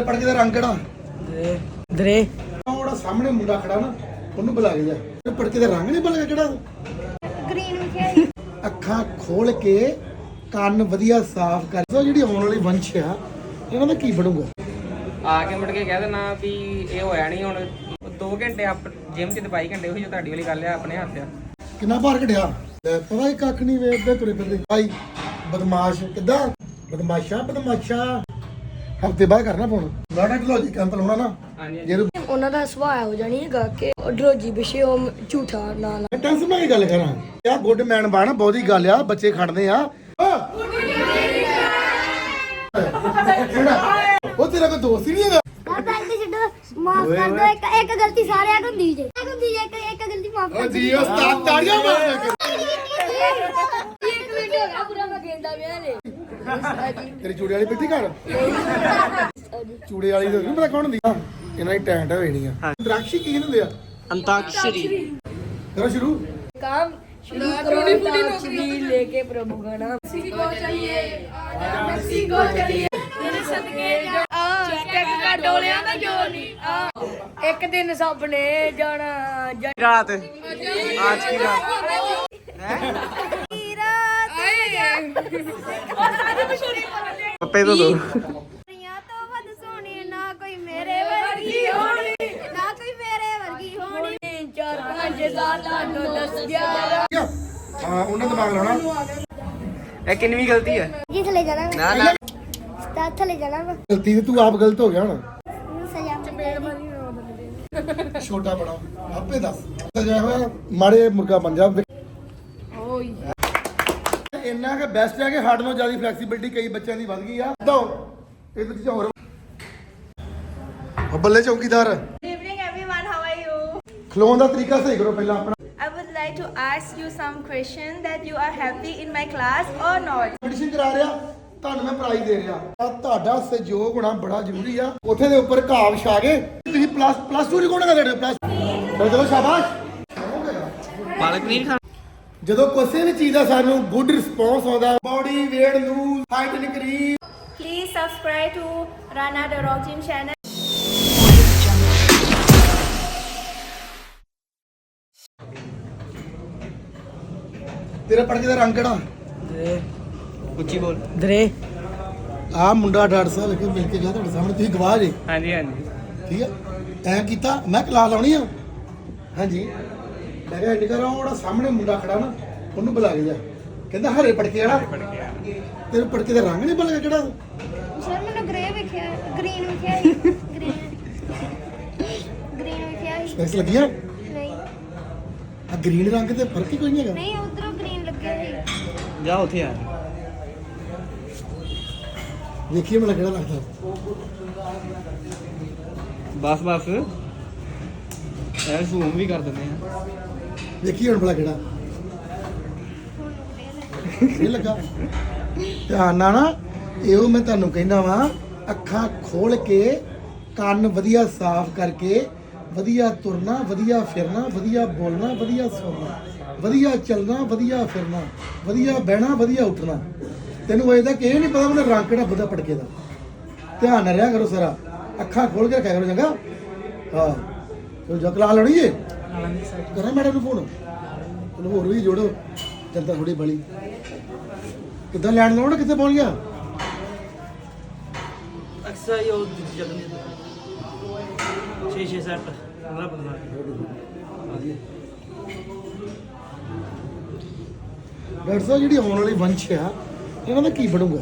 ਪੜਕੇ ਦਾ ਰੰਗ ਕਿਹੜਾ? ਦਰੇ। ਦਰੇ ਉਹ ਜਿਹੜਾ ਸਾਹਮਣੇ ਮੁੰਡਾ ਖੜਾ ਨਾ ਉਹਨੂੰ ਬੁਲਾ ਕੇ ਜਾ। ਪੜਕੇ ਦਾ ਰੰਗ ਨਹੀਂ ਬੁਲਾ ਕਿਹੜਾ? ਗ੍ਰੀਨ ਵਿਖਿਆ ਅੱਖਾਂ ਖੋਲ ਕੇ ਕੰਨ ਵਧੀਆ ਸਾਫ਼ ਕਰ। ਸੋ ਜਿਹੜੀ ਆਉਣ ਵਾਲੀ ਵੰਸ਼ ਆ ਇਹਨਾਂ ਦਾ ਕੀ ਬਣੂਗਾ? ਆ ਕੇ ਮੁੜ ਕੇ ਕਹਿ ਦੇਣਾ ਵੀ ਇਹ ਹੋਇਆ ਨਹੀਂ ਹੁਣ। 2 ਘੰਟੇ ਆਪ ਜਿਮ 'ਚ ਤੇ 22 ਘੰਟੇ ਉਹੀ ਜੋ ਤੁਹਾਡੀ ਵਾਲੀ ਗੱਲ ਆ ਆਪਣੇ ਹੱਥ ਆ। ਕਿੰਨਾ ਭਾਰ ਘਟਿਆ? ਲੈ ਪਤਾ ਹੀ ਕੱਖ ਨਹੀਂ ਵੇਖਦੇ ਤੁਰੇ ਫਿਰਦੇ। ਭਾਈ ਬਦਮਾਸ਼ ਕਿੱਦਾਂ? ਬਦਮਾਸ਼ਾ ਬਦਮਾਸ਼ਾ। ਹਫ਼ਤੇ ਬਾਅਦ ਕਰਨਾ ਪਾਉਣਾ ਨਾਟਾ ਟੈਕਨੋਲੋਜੀ ਕੈਂਪ ਲਾਉਣਾ ਨਾ। ਜੇ ਉਹਨਾਂ ਦਾ ਸੁਭਾਅ ਹੋ ਜਾਣੀ ਹੈਗਾ ਕਿ ਡਰੋਜੀ ਪਿਛੇ ਉਹ ਝੂਠਾ ਨਾ ਲਾ ਟੈਂਸ਼ਨ ਨਾਲ ਹੀ ਗੱਲ ਕਰਾਂ। ਆ ਗੁੱਡ ਮੈਨ ਬਣ ਬਹੁਤੀ ਗੱਲ ਆ ਬੱਚੇ ਖੜਦੇ ਆ। ਉਹ ਤੇਰਾ ਕੋਈ ਦੋਸਤ ਹੀ ਨਹੀਂ ਹੈਗਾ। ਛੱਡੋ ਮਾਫ ਕਰ ਦਿਓ ਇੱਕ ਇੱਕ ਗਲਤੀ ਸਾਰਿਆਂ ਤੋਂ ਹੁੰਦੀ ਜੇ। ਇੱਕ ਹੁੰਦੀ ਜੇ ਇੱਕ ਇੱਕ ਗਲਤੀ ਮਾਫ ਓ ਕਰ ਜੀ ਉਸਤਾਦ ਤਾੜੀਆਂ ਮਾਰ ਦੇ ਇੱਕ ਮਿੰਟ ਹੋ ਗਿਆ ਪੂਰਾ ਮੈਂ ਗੇਂਦਾ ਵਿਆਹ ਨੇ ਤੇਰੀ ਚੂੜੇ ਵਾਲੀ ਪਿੱਟੀ ਘਰ ਚੂੜੇ ਵਾਲੀ ਤਾਂ ਨਹੀਂ ਪਤਾ ਕੌਣ ਹੁੰਦੀ ਆ ਇਹਨਾਂ ਦੀ ਟੈਂਟ ਹੋ ਜਾਣੀ ਆ ਦਰਾਕਸ਼ੀ ਕੀ ਹੁੰਦੇ ਆ ਅੰਤਾਕਸ਼ਰੀ ਕਰੋ ਸ਼ੁਰੂ काम शुरू करो अंताक्षरी लेके प्रभु का नाम ਚੈੱਕ ਕਰ ਡੋਲਿਆਂ ਦਾ ਜੋਰ ਨਹੀਂ ਆ ਇੱਕ ਦਿਨ ਸਭ ਨੇ ਜਾਣਾ ਰਾਤ ਅੱਜ ਕੀ ਰਾਤ ਪੱਪੇ ਤੋਂ ਦੋ। ਦੁਨੀਆ ਤੋਂ ਵੱਧ ਸੋਹਣੀ ਨਾ ਕੋਈ ਮੇਰੇ ਵਰਗੀ ਹੋਣੀ ਨਾ ਕੋਈ ਮੇਰੇ ਵਰਗੀ ਹੋਣੀ। ਤਿੰਨ ਚਾਰ ਪੰਜ ਸੱਤ ਅੱਠ ਨੌ ਦਸ ਗਿਆਰਾਂ ਠੀਕ ਆ? ਹਾਂ ਉਹਨਾਂ ਦਿਮਾਗ ਲਾਉਣਾ। ਇਹ ਕਿੰਨੀ ਗਲਤੀ ਹੈ? ਜੀ ਥਲੇ ਜਾਣਾ ਨਾ ਨਾ। ਤਾਂ ਥਲੇ ਜਾਣਾ ਵਾ। ਗਲਤੀ ਤੇ ਤੂੰ ਆਪ ਗਲਤ ਹੋ ਗਿਆ ਹੁਣ। ਮੈਨੂੰ ਸਜ਼ਾ ਮਿਲੇਗੀ ਛੋਟਾ ਬੜਾ ਆਪੇ ਦੱਸ। ਸਜਾ ਹੋਇਆ ਮਾੜੇ ਮੁਰਗਾ ਬਣ ਜਾ ਓਏ। ਇੰਨਾ ਕਿ ਬੈਸਟ ਹੈ ਕਿ ਸਾਡੇ ਨਾਲੋਂ ਜ਼ਿਆਦਾ ਫਲੈਕਸੀਬਿਲਟੀ ਕਈ ਬੱਚਿਆਂ ਦੀ ਵੱਧ ਗਈ ਆ। ਦੋ ਇਹਦੇ ਵਿੱਚ ਹੋਰ ਉਹ ਬੱਲੇ ਚੌਕੀਦਾਰ। Good evening, everyone. How are you? ਖਲੋਣ ਦਾ ਤਰੀਕਾ ਸਹੀ ਕਰੋ ਪਹਿਲਾਂ ਆਪਣਾ। I would like to ask you some question that you are happy in my class or not. Competition ਕਰਾ ਰਿਹਾ ਤੁਹਾਨੂੰ ਮੈਂ ਪ੍ਰਾਈਜ਼ ਦੇ ਰਿਹਾ। ਆ ਤੁਹਾਡਾ ਸਹਿਯੋਗ ਹੋਣਾ ਬੜਾ ਜ਼ਰੂਰੀ ਆ। ਉੱਥੇ ਦੇ ਉੱਪਰ ਘਾਵ ਛਾ ਕੇ ਤੁਸੀਂ ਪਲੱਸ ਪਲੱਸ 2 ਰਿਕਾਰਡ ਕਰ ਰਹੇ ਪਲੱਸ ਚਲੋ ਚਲੋ ਸ਼ਾਬਾਸ਼। ਪਾਲਕ ਨਹੀਂ ਖਾਣਾ ਜਦੋਂ ਕਿਸੇ ਵੀ ਚੀਜ਼ ਦਾ ਸਾਨੂੰ ਗੁੱਡ ਰਿਸਪੌਂਸ ਆਉਂਦਾ body weight lose height increase Please subscribe to Rana the Rock Gym channel. ਤੇਰਾ ਪੜਕੇ ਦਾ ਰੰਗ ਕਿਹੜਾ? ਉੱਚੀ ਬੋਲ। ਦਰੇ। ਆ ਮੁੰਡਾ ਡਾਕਟਰ ਸਾਹਿਬ ਕੇ ਮਿਲ ਕੇ ਗਿਆ ਤੁਹਾਡੇ ਸਾਹਮਣੇ ਤੁਸੀਂ ਗਵਾਹ ਜੇ। ਹਾਂਜੀ ਹਾਂਜੀ। ਠੀਕ ਹੈ ਐਂ ਕੀਤਾ ਮੈਂ ਕਲਾਸ ਲਾਉਣੀ ਆ? ਹਾਂਜੀ। ਮੈਂ ਕਿਹਾ ਇੰਡੀਕਾ ਉਹ ਜਿਹੜਾ ਸਾਹਮਣੇ ਮੁੰਡਾ ਖੜਾ ਨਾ ਉਹਨੂੰ ਬੁਲਾ ਕੇ ਜਾ। ਕਹਿੰਦਾ ਹਰੇ ਪੜਕੇ ਵਾਲਾ। ਤੇਰੇ ਪੜਕੇ ਦਾ ਰੰਗ ਨਹੀਂ ਬਲਗਾ ਕਿਹੜਾ? ਸਰ ਮੈਨੂੰ ਗ੍ਰੇ ਵਿਖਿਆ ਗ੍ਰੀਨ ਵਿਖਿਆ ਗ੍ਰੀਨ ਗ੍ਰੀਨ ਵਿਖਿਆ ਸੀ। ਸਪੈਕਸ ਲੱਗੀਆਂ? ਨਹੀਂ। ਆ ਗ੍ਰੀਨ ਰੰਗ ਤੇ ਫ਼ਰਕ ਹੀ ਕੋਈ ਨਹੀਂ ਹੈਗਾ। ਨਹੀਂ ਉਧਰੋਂ ਗ੍ਰੀਨ ਲੱਗਿਆ ਸੀ। ਜਾ ਉੱਥੇ ਆ। ਵੇਖੀਏ ਮੈਨੂੰ ਕਿਹੜਾ ਲੱਗਦਾ। ਬਸ ਬਸ। ਇਹ ਜ਼ੂਮ ਵੀ ਕਰ ਦਿੰਦੇ ਆ। ਵੇਖੀਏ ਹੁਣ ਭਲਾ ਕਿਹੜਾ। ਇਹ ਲੱਗਾ। ਧਿਆਨ ਨਾਲ ਨਾ, ਇਹੋ ਮੈਂ ਤੁਹਾਨੂੰ ਕਹਿੰਦਾ ਵਾਂ, ਅੱਖਾਂ ਖੋਲ ਕੇ, ਕੰਨ ਵਧੀਆ ਸਾਫ਼ ਕਰਕੇ, ਵਧੀਆ ਤੁਰਨਾ, ਵਧੀਆ ਫਿਰਨਾ, ਵਧੀਆ ਬੋਲਣਾ, ਵਧੀਆ ਸੁਣਨਾ ਵਧੀਆ ਚੱਲਣਾ, ਵਧੀਆ ਫਿਰਨਾ, ਵਧੀਆ ਬਹਿਣਾ, ਵਧੀਆ ਉੱਠਣਾ। ਤੈਨੂੰ ਅਜੇ ਤੱਕ ਇਹ ਨਹੀਂ ਪਤਾ ਮੈਨੂੰ ਰੰਗ ਕਿਹੜਾ ਬੁੱਧਾ ਪਟਕੇ ਦਾ। ਧਿਆਨ ਨਾਲ ਰਿਹਾ ਕਰੋ ਸਾਰਾ। ਅੱਖਾਂ ਖੋਲ ਕੇ ਰੱਖਿਆ ਕਰੋ ਚੰਗਾ। ਹਾਂ। ਚਲੋ ਜਕਲਾ ਏ ਕਰਾਂ ਮੈਡਮ ਨੂੰ ਫੋਨ ਚਲੋ ਹੋਰ ਵੀ ਜੋੜੋ ਜਨਤਾ ਥੋੜੀ ਬਲੀ। ਕਿੱਦਾਂ ਲੈਣ ਲੋੜ ਕਿੱਥੇ ਪਹੁੰਚ ਗਿਆ? ਅਕਸਰ ਇਹ ਜਦੋਂ 6 6 7 15 15 ਡਾਕਟਰ ਸਾਹਿਬ ਜਿਹੜੀ ਆਉਣ ਵਾਲੀ ਵੰਸ਼ ਆ ਇਹਨਾਂ ਦਾ ਕੀ ਬਣੂਗਾ?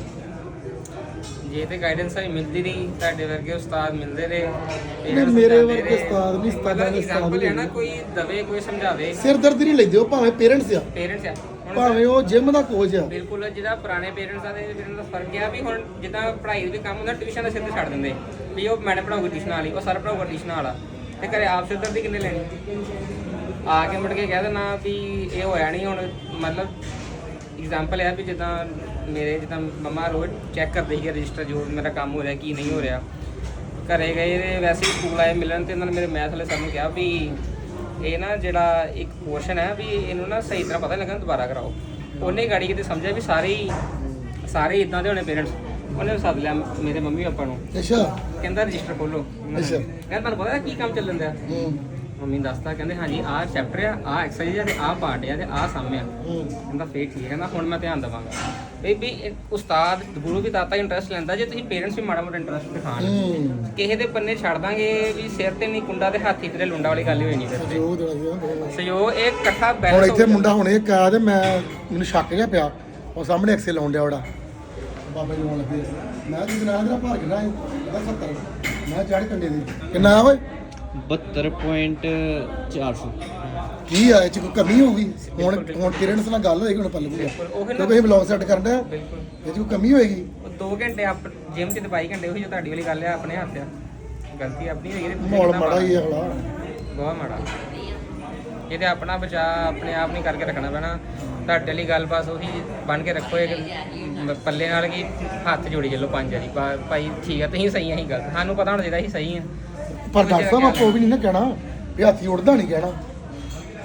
ਜੇ ਤੇ ਗਾਈਡੈਂਸ ਸਾਡੀ ਮਿਲਦੀ ਨਹੀਂ ਤੁਹਾਡੇ ਵਰਗੇ ਉਸਤਾਦ ਮਿਲਦੇ ਨੇ ਨਹੀਂ, ਮੇਰੇ ਵਰਗੇ ਉਸਤਾਦ ਨਹੀਂ, ਉਸਤਾਦਾਂ ਦੇ ਉਸਤਾਦ ਹੈ ਨਾ ਕੋਈ ਦਵੇ ਕੋਈ ਸਮਝਾਵੇ। ਸਿਰ ਦਰਦ ਨਹੀਂ ਲੈਂਦੇ ਉਹ ਭਾਵੇਂ ਪੇਰੈਂਟਸ ਆ। ਪੇਰੈਂਟਸ ਆ। ਹੁਣ ਭਾਵੇਂ ਉਹ ਜਿਮ ਦਾ ਕੋਚ ਆ। ਬਿਲਕੁਲ ਜਿਹੜਾ ਪੁਰਾਣੇ ਪੇਰੈਂਟਸ ਆ ਤੇ ਪੇਰੈਂਟਸ ਦਾ ਫ਼ਰਕ ਆ ਵੀ ਹੁਣ ਜਿੱਦਾਂ ਪੜ੍ਹਾਈ ਦੇ ਵੀ ਕੰਮ ਹੁੰਦਾ ਟਿਊਸ਼ਨ ਦਾ ਸਿਰ ਤੇ ਛੱਡ ਦਿੰਦੇ। ਵੀ ਉਹ ਮੈਡਮ ਪੜਾਉਗੀ ਟਿਊਸ਼ਨ ਵਾਲੀ ਉਹ ਸਰ ਪੜਾਉਗਾ ਟਿਊਸ਼ਨ ਵਾਲਾ। ਤੇ ਘਰੇ ਆਪ ਸਿਰਦਰਦੀ ਕਿੰਨੇ ਲੈਣੀ? ਆ ਕੇ ਮੁੜ ਕੇ ਕਹਿ ਦੇਣਾ ਵੀ ਇਹ ਹੋਇਆ ਨਹੀਂ ਹੁਣ ਮਤਲਬ ਐਗਜ਼ਾਮਪਲ ਹੈ ਵੀ ਜਿੱਦਾਂ ਮੇਰੇ ਜਿੱਦਾਂ ਮਮਾ ਰੋਜ਼ ਚੈੱਕ ਕਰਦੇ ਸੀਗੇ ਰਜਿਸਟਰ ਜੋ ਮੇਰਾ ਕੰਮ ਹੋ ਰਿਹਾ ਕੀ ਨਹੀਂ ਹੋ ਰਿਹਾ। ਘਰੇ ਗਏ ਤੇ ਵੈਸੇ ਹੀ ਸਕੂਲ ਆਏ ਮਿਲਣ ਤੇ ਇਹਨਾਂ ਨੇ ਮੇਰੇ ਮੈਥ ਵਾਲੇ ਸਰ ਨੂੰ ਕਿਹਾ ਵੀ ਇਹ ਨਾ ਜਿਹੜਾ ਇੱਕ ਪੋਰਸ਼ਨ ਹੈ ਵੀ ਇਹਨੂੰ ਨਾ ਸਹੀ ਤਰ੍ਹਾਂ ਪਤਾ ਨਹੀਂ ਲੱਗਾ ਦੁਬਾਰਾ ਕਰਾਓ। ਉਹਨੇ ਗਾੜੀ ਕਿਤੇ ਸਮਝਿਆ ਵੀ ਸਾਰੇ ਹੀ ਸਾਰੇ ਇਦਾਂ ਦੇ ਹੋਣੇ ਪੇਰੈਂਟਸ ਉਹਨੇ ਸੱਦ ਲਿਆ ਮੇਰੇ ਮੰਮੀ ਪਾਪਾ ਨੂੰ। ਅੱਛਾ। ਕਹਿੰਦਾ ਰਜਿਸਟਰ ਖੋਲੋ। ਅੱਛਾ। ਕਹਿੰਦਾ ਤੁਹਾਨੂੰ ਪਤਾ ਕੀ ਕੰਮ ਚੱਲਣ ਦਿਆ? ਹੂੰ। ਮੰਮੀ ਨੇ ਦੱਸਤਾ ਕਹਿੰਦੇ ਹਾਂਜੀ ਆਹ ਚੈਪਟਰ ਆ ਆਹ ਐਕਸਰਸਾਈਜ਼ ਆ ਤੇ ਆਹ ਪਾਰਟ ਆ ਤੇ ਆਹ ਸਮ ਆ। ਕਹਿੰਦਾ ਫੇਰ ਠੀਕ ਹੈ ਕਹਿੰਦਾ ਹੁਣ ਮੈਂ ਧਿਆਨ ਦੇਵਾਂਗਾ। ਇੱਕ ਉਸਤਾਦ ਗੁਰੂ ਵੀ ਤਾਤਾ ਇੰਟਰਸਟ ਲੈਂਦਾ ਜੇ ਤੁਸੀਂ ਪੇਰੈਂਟਸ ਵੀ ਮਾੜਾ ਮੋਟਾ ਇੰਟਰਸਟ ਦਿਖਾਣ ਕਿਸੇ ਦੇ ਪੰਨੇ ਛੱਡ ਦਾਂਗੇ ਵੀ ਸਿਰ ਤੇ ਨਹੀਂ ਕੁੰਡਾ ਤੇ ਹਾਥੀ ਤੇ ਲੁੰਡਾ ਵਾਲੀ ਗੱਲ ਹੀ ਹੋਈ ਨਹੀਂ ਫਿਰ। ਸਯੋ ਇਹ ਇਕੱਠਾ ਹੁਣ ਬੈਲੈਂਸ ਇੱਥੇ ਮੁੰਡਾ ਹੁਣ ਇਹ ਕਹਾ ਤੇ ਮੈਂ ਮੈਨੂੰ ਸ਼ੱਕ ਜਿਹਾ ਪਿਆ। ਉਹ ਸਾਹਮਣੇ ਐਕਸੇ ਲਾਉਣ ਡਿਆ ਉਹਦਾ। ਬਾਬਾ ਜੀ ਲਾਉਣ ਲੱਗੇ। ਮੈਂ ਜੀ ਜਨਾਬ ਦਾ ਭਾਰ ਕਿੰਨਾ ਹੈ? ਇਹਦਾ 70 ਮੈਂ ਚੜ ਕੰਡੇ ਦੀ ਕਿੰਨਾ ਓਏ? 72.400 ਕੀ ਆ ਇਹ ਚ ਕੋਈ ਕਮੀ ਹੋਊਗੀ ਹੁਣ ਹੁਣ ਪੇਰੈਂਟਸ ਨਾਲ ਗੱਲ ਹੋਏਗੀ ਹੁਣ ਪੱਲ ਉਹੀ ਨਾ- ਕਿਉਂਕਿ ਅਸੀਂ ਬਲੌਗ ਸੈੱਟ ਕਰਨ ਡਿਆ। ਬਿਲਕੁਲ। ਇਹ ਚ ਕੋਈ ਕਮੀ ਹੋਏਗੀ? ਉਹ 2 ਘੰਟੇ ਆਪ ਜਿਮ 'ਚ ਤੇ 22 ਘੰਟੇ ਉਹੀ ਜੋ ਤੁਹਾਡੀ ਵਾਲੀ ਗੱਲ ਆ ਆਪਣੇ ਹੱਥ ਆ। ਗਲਤੀ ਆਪਣੀ ਹੋਈ ਹੈ ਤੇ ਮਾਹੌਲ ਮਾੜਾ ਹੀ ਹੈ ਹਲਾ ਬਹੁਤ ਮਾੜਾ। ਇਹ ਤੇ ਆਪਣਾ ਬਚਾ ਆਪਣੇ ਆਪ ਨਹੀਂ ਕਰਕੇ ਰੱਖਣਾ ਪੈਣਾ। ਤੁਹਾਡੇ ਲਈ ਗੱਲ ਬਸ ਉਹੀ ਬਣ ਕੇ ਰੱਖੋ ਇੱਕ ਮ- ਪੱਲੇ ਨਾਲ ਕਿ ਹੱਥ ਜੋੜੀ ਚੱਲੋ ਪੰਜ ਵਾਰੀ। ਭਾ- ਭਾਈ ਠੀਕ ਆ ਤੁਸੀਂ ਸਹੀ ਆ ਅਸੀਂ ਗਲਤ। ਸਾਨੂੰ ਪਤਾ ਹੋਣਾ ਚਾਹੀਦਾ ਅਸੀਂ ਸਹੀ ਆ। ਪਰ ਡਾਕਟਰ ਸਾਹਿਬ ਆਪੋ ਵੀ ਨਹੀਂ ਨਾ ਕਹਿਣਾ ਵੀ ਹਾਥੀ ਉੜਦਾ ਨਹੀਂ ਕਹਿਣਾ।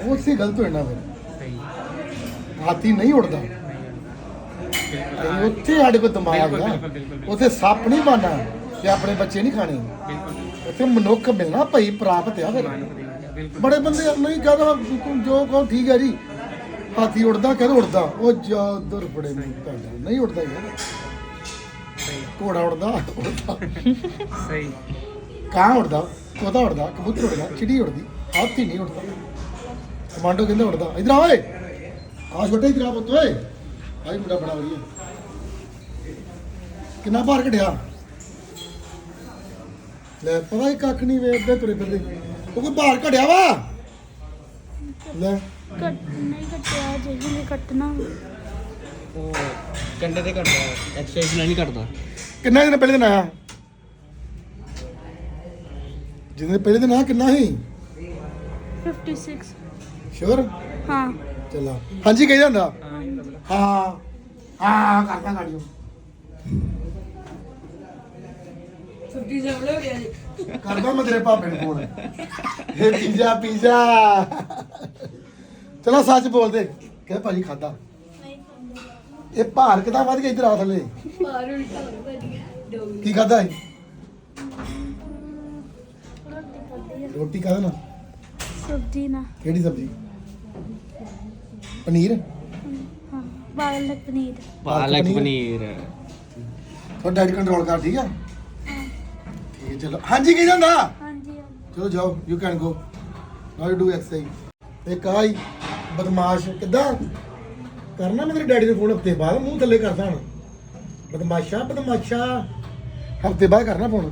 ਉਹ ਸੇ ਗਲਤ ਹੋ ਜਾਣਾ ਫਿਰ। ਸਹੀ। ਹਾਥੀ ਨਹੀਂ ਉੜਦਾ ਅਸੀਂ ਉੱਥੇ ਸਾਡੇ ਕੋਲ ਦਿਮਾਗ ਬਿਲਕੁਲ, ਆ। ਬਿਲਕੁਲ, ਬਿਲਕੁਲ, ਬਿਲਕੁਲ। ਉੱਥੇ ਸੱਪ ਨਹੀਂ ਬਣਨਾ ਤੇ ਆਪਣੇ ਬੱਚੇ ਨਹੀਂ ਖਾਣੇ। ਬਿਲਕੁਲ ਉੱਥੇ ਮਨੁੱਖ ਮਿਲਣਾ ਭਈ ਪ੍ਰਾਪਤ ਆ ਫਿਰ। ਬਿਲਕੁਲ। ਬੜੇ ਬੰਦੇ ਨਹੀਂ ਕਹਦਾ ਜੋ ਕਹੋ ਠੀਕ ਹੈ ਜੀ। ਹਾਥੀ ਉੜਦਾ ਕਦੋਂ ਉੜਦਾ ਉਹ ਜਾਦਰ ਬੜੇ ਨਹੀਂ ਨਹੀਂ ਉੜਦਾ ਯਾਰ ਸਹੀ। ਘੋੜਾ ਉੜਦਾ ਉੜਦਾ ਸਹੀ। ਕਾਂ ਉੜਦਾ ਤੋਤਾ ਉੜਦਾ ਕਬੂਤਰ ਉੜਦਾ ਚਿੜੀ ਉੜਦੀ ਹਾਥੀ ਨਹੀਂ ਉੜਦਾ ਕਮਾਂਡੋ ਕਹਿੰਦਾ ਉੜਦਾ ਇਧਰ ਆ ਓਏ ਆ ਛੋਟੇ ਇਧਰ ਆ ਪੁੱਤ ਓਏ ਆਈ ਮੁੰਡਾ ਬੜਾ ਵਧੀਆ ਕਿੰਨਾ ਭਾਰ ਘਟਿਆ ਲੈ ਪਤਾ ਹੀ ਕੱਖ ਨਹੀਂ ਵੇਖਦੇ ਤੁਰੇ ਫਿਰਦੇ ਉਹ ਕੋਈ ਭਾਰ ਘਟਿਆ ਵਾ ਲੈ ਕੱਟ ਨਹੀਂ ਕੱਟਿਆ ਜੇ ਨਹੀਂ ਕੱਟਣਾ ਉਹ ਕੰਡੇ ਤੇ ਘਟਦਾ ਐਕਸਰਸਾਈਜ਼ ਨਾਲ ਨਹੀਂ ਘਟਦਾ ਕਿੰਨਾ ਦਿਨ ਪਹਿਲੇ ਦਿਨ ਆਇਆ ਜਿਹਦੇ ਪਹਿਲੇ ਦਿਨ ਆਇਆ ਕਿੰਨਾ ਸੀ? 56 ਸ਼ੋਰ ਹਾਂ। ਚੱਲਾ ਹਾਂਜੀ ਕਹੀ ਜਾਂਦਾ। ਹਾਂ ਹਾਂ ਕਰਦਾ ਗਾੜੀਓ ਸਬਜ਼ੀ ਜਮ ਲੋ ਗਿਆ ਜੀ। ਕਰਦਾ ਮੈਂ ਤੇਰੇ ਭਾਪੇ ਨੂੰ ਫੋਨ ਇਹ ਪੀਜ਼ਾ ਪੀਜ਼ਾ। ਚਲੋ ਸੱਚ ਬੋਲ ਦੇ ਕਹੇ ਭਾਜੀ ਖਾਦਾ ਇਹ ਭਾਰ ਕਿਦਾਂ ਵੱਧ ਗਿਆ ਇਧਰ ਆ ਥੱਲੇ? ਮਾਰ ਉਲਟਾ ਹੋ ਗਿਆ। ਕੀ ਖਾਦਾ ਹੈ ਰੋਟੀ ਖਾਦਾ ਨਾ ਸਬਜ਼ੀ ਨਾ ਕਿਹੜੀ ਸਬਜ਼ੀ? ਪਨੀਰ? ਹਾਂ ਪਾਲਕ ਪਨੀਰ। ਪਾਲਕ ਪਨੀਰ? ਤੁਹਾਡਾ ਡਾਈਟ ਕੰਟਰੋਲ ਕਰ ਠੀਕ ਆ? ਠੀਕ ਹੈ ਚਲੋ। ਹਾਂਜੀ ਕੀ ਜਾਂਦਾ? ਹਾਂਜੀ ਚਲੋ ਜਾਓ you can go now you do exercise ਇੱਕ ਆਈ ਬਦਮਾਸ਼। ਕਿੱਦਾਂ? ਕਰਨਾ ਮੈਂ ਤੇਰੇ ਡੈਡੀ ਨੂੰ ਫੋਨ ਹਫ਼ਤੇ ਬਾਅਦ ਮੂੰਹ ਥੱਲੇ ਕਰਦਾ ਹੁਣ। ਬਦਮਾਸ਼ਾ ਬਦਮਾਸ਼ਾ। ਹਫ਼ਤੇ ਬਾਅਦ ਕਰਨਾ ਫੋਨ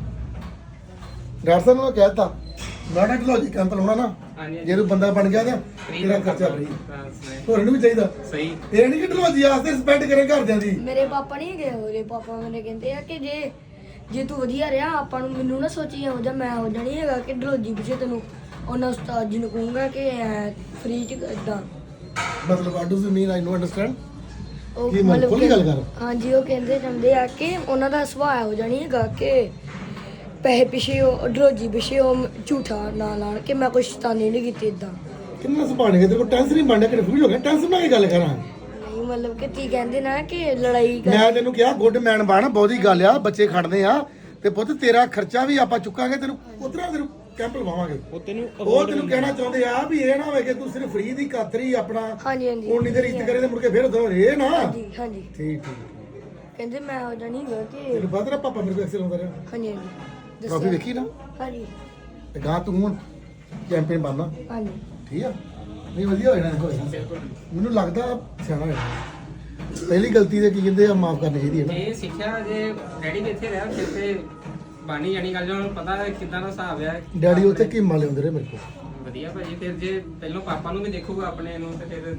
ਡਾਕਟਰ ਸਾਹਿਬ ਨੂੰ ਕਹਿਤਾ ਮੈਂ ਟੈਕਨੋਲੋਜੀ ਕੈਂਪ ਲਾਉਣਾ ਨਾ ਹਾਂਜੀ। ਜੇ ਤੂੰ ਬੰਦਾ ਬਣ ਗਿਆ ਤਾਂ ਤੇਰਾ ਖਰਚਾ। ਫ੍ਰੀ ਹਾਂ, ਸਹੀ। ਹੋਰ ਨੂੰ ਵੀ ਚਾਹੀਦਾ ਸਹੀ ਇਹ ਨਹੀਂ ਕਿ ਟੈਕਨੋਲੋਜੀ ਆਸਤੇ ਸਪੈਂਡ ਕਰੇ ਘਰਦਿਆਂ ਦੀ ਮੇਰੇ ਪਾਪਾ ਨਹੀਂ ਗਏ ਉਹਦੇ ਪਾਪਾ ਮੇਰੇ ਕਹਿੰਦੇ ਆ ਕਿ ਜੇ ਜੇ ਤੂੰ ਵਧੀਆ ਰਿਹਾ ਆਪਾਂ ਨੂੰ ਮੈਨੂੰ ਨਾ ਸੋਚੀ ਹੋ ਜਾ ਮੈਂ ਹੋ ਜਾਣੀ ਹੈਗਾ ਕਿ ਡਲੋਜੀ ਪਿੱਛੇ ਤੈਨੂੰ ਉਹਨਾਂ ਉਸਤਾਦ ਜੀ ਨੂੰ ਕਹੂੰਗਾ ਕਿ ਫ੍ਰੀ ਚ ਇਦਾਂ ਮਤਲਬ what do you mean I no understand ਉਹ ਕੀ ਮਤਲਬ ਖੁੱਲ੍ਹ ਕੇ ਗੱਲ ਕਰ। ਹਾਂਜੀ ਉਹ ਕਹਿੰਦੇ ਚਾਹੁੰਦੇ ਆ ਕਿ ਉਹਨਾਂ ਦਾ ਸੁਭਾਅ ਹੋ ਜਾਣੀ ਹੈਗਾ ਕਿ ਪੈਸੇ ਪਿੱਛੇ ਉਹ ਡਲੋਜੀ ਪਿੱਛੇ ਉਹ ਝੂਠਾ ਨਾ ਲਾਣ ਕਿ ਮੈਂ ਕੋਈ ਸ਼ੈਤਾਨੀ ਨਹੀਂ ਕੀਤੀ ਇਦਾਂ ਕਿੰਨਾ ਸੁਭਾਣੇ ਤੇਰੇ ਕੋਲ ਟੈਂਸ਼ਨ ਨਹੀਂ ਬਣਿਆ ਕਨਫਿਊਜ਼ ਹੋ ਗਿਆ ਟੈਂਸ਼ਨ ਨਾਲ ਹੀ ਗੱਲ ਕਰਾਂ। ਨਹੀਂ ਮਤਲਬ ਕਿ ਤੀ ਕਹਿੰਦੇ ਨਾ ਕਿ ਲੜਾਈ ਕਰ ਮੈਂ ਤੈਨੂੰ ਕਿਹਾ ਗੁੱਡ ਮੈਨ ਬਣ ਬਹੁਤੀ ਗੱਲ ਆ ਬੱਚੇ ਖੜਦੇ ਆ ਤੇ ਪੁੱਤ ਤੇਰਾ ਖਰਚਾ ਵੀ ਆਪਾਂ ਚੁੱਕਾਂਗੇ ਤੈਨੂੰ ਉਤਰਾ ਤੈਨੂੰ ਕੈਂਪ ਲਵਾਵਾਂਗੇ। ਉਹ ਤੈਨੂੰ ਉਹ ਤੈਨੂੰ ਕਹਿਣਾ ਚਾਹੁੰਦੇ ਆ ਵੀ ਇਹ ਨਾ ਹੋਵੇ ਕਿ ਤੂੰ ਸਿਰਫ ਫ੍ਰੀ ਦੀ ਕਾਤਰੀ ਆਪਣਾ ਹਾਂਜੀ ਹਾਂਜੀ ਉਨੀ ਦੇ ਰਿਸ਼ਤ ਕਰੇ ਤੇ ਮੁੜ ਕੇ ਫਿਰ ਉਦੋਂ ਇਹ ਨਾ। ਹਾਂਜੀ ਹਾਂਜੀ। ਠੀਕ ਠੀਕ। ਕਹਿੰਦੇ ਮੈਂ ਹੋ ਜਾਣੀ ਕਿ ਤੈਨੂੰ ਪਤਾ ਨਾ ਪਾਪਾ ਮੇਰੇ ਕੋਲ ਐਕਸਲ ਹੁੰਦਾ ਰਿਹਾ। ਹਾਂਜੀ ਹਾਂਜੀ। ਕਾਫੀ ਦੱਸਿਆ। ਵੇਖੀ ਨਾ? ਹਾਂਜੀ। ਤੇ ਗਾਂ ਤੂੰ ਹੁਣ ਚੈਂਪੀਅਨ ਬਣਨਾ। ਹਾਂਜੀ। ਠੀਕ ਆ? ਨਹੀਂ ਵਧੀਆ ਹੋ ਜਾਣਾ ਦੇਖੋ ਮੈਨੂੰ ਲੱਗਦਾ ਸਿਆਣਾ ਹੋ ਜਾਣਾ ਪਹਿਲੀ ਗਲਤੀ ਦੇ ਕੀ ਕਹਿੰਦੇ ਆ ਮਾਫ ਕਰਨੀ ਚਾਹੀਦੀ ਹੈ ਨਾ। ਇਹ ਸਿੱਖਿਆ ਜੇ ਡੈਡੀ ਵੀ ਇੱਥੇ ਰਿਹਾ ਫਿਰ ਤੇ ਬਾਣੀ ਜਾਣੀ ਗੱਲ ਜਦੋਂ ਪਤਾ ਹੈ ਕਿਦਾਂ ਦਾ ਹਿਸਾਬ ਆ। ਡੈਡੀ ਉੱਥੇ ਕੀਮਾ ਲਿਆਉਂਦੇ ਰਹੇ ਮੇਰੇ ਕੋਲ। ਵਧੀਆ ਭਾਜੀ ਫਿਰ ਜੇ ਪਹਿਲਾਂ ਪਾਪਾ ਨੂੰ ਵੀ ਦੇਖੂਗਾ ਆਪਣੇ ਨੂੰ ਤੇ ਫਿਰ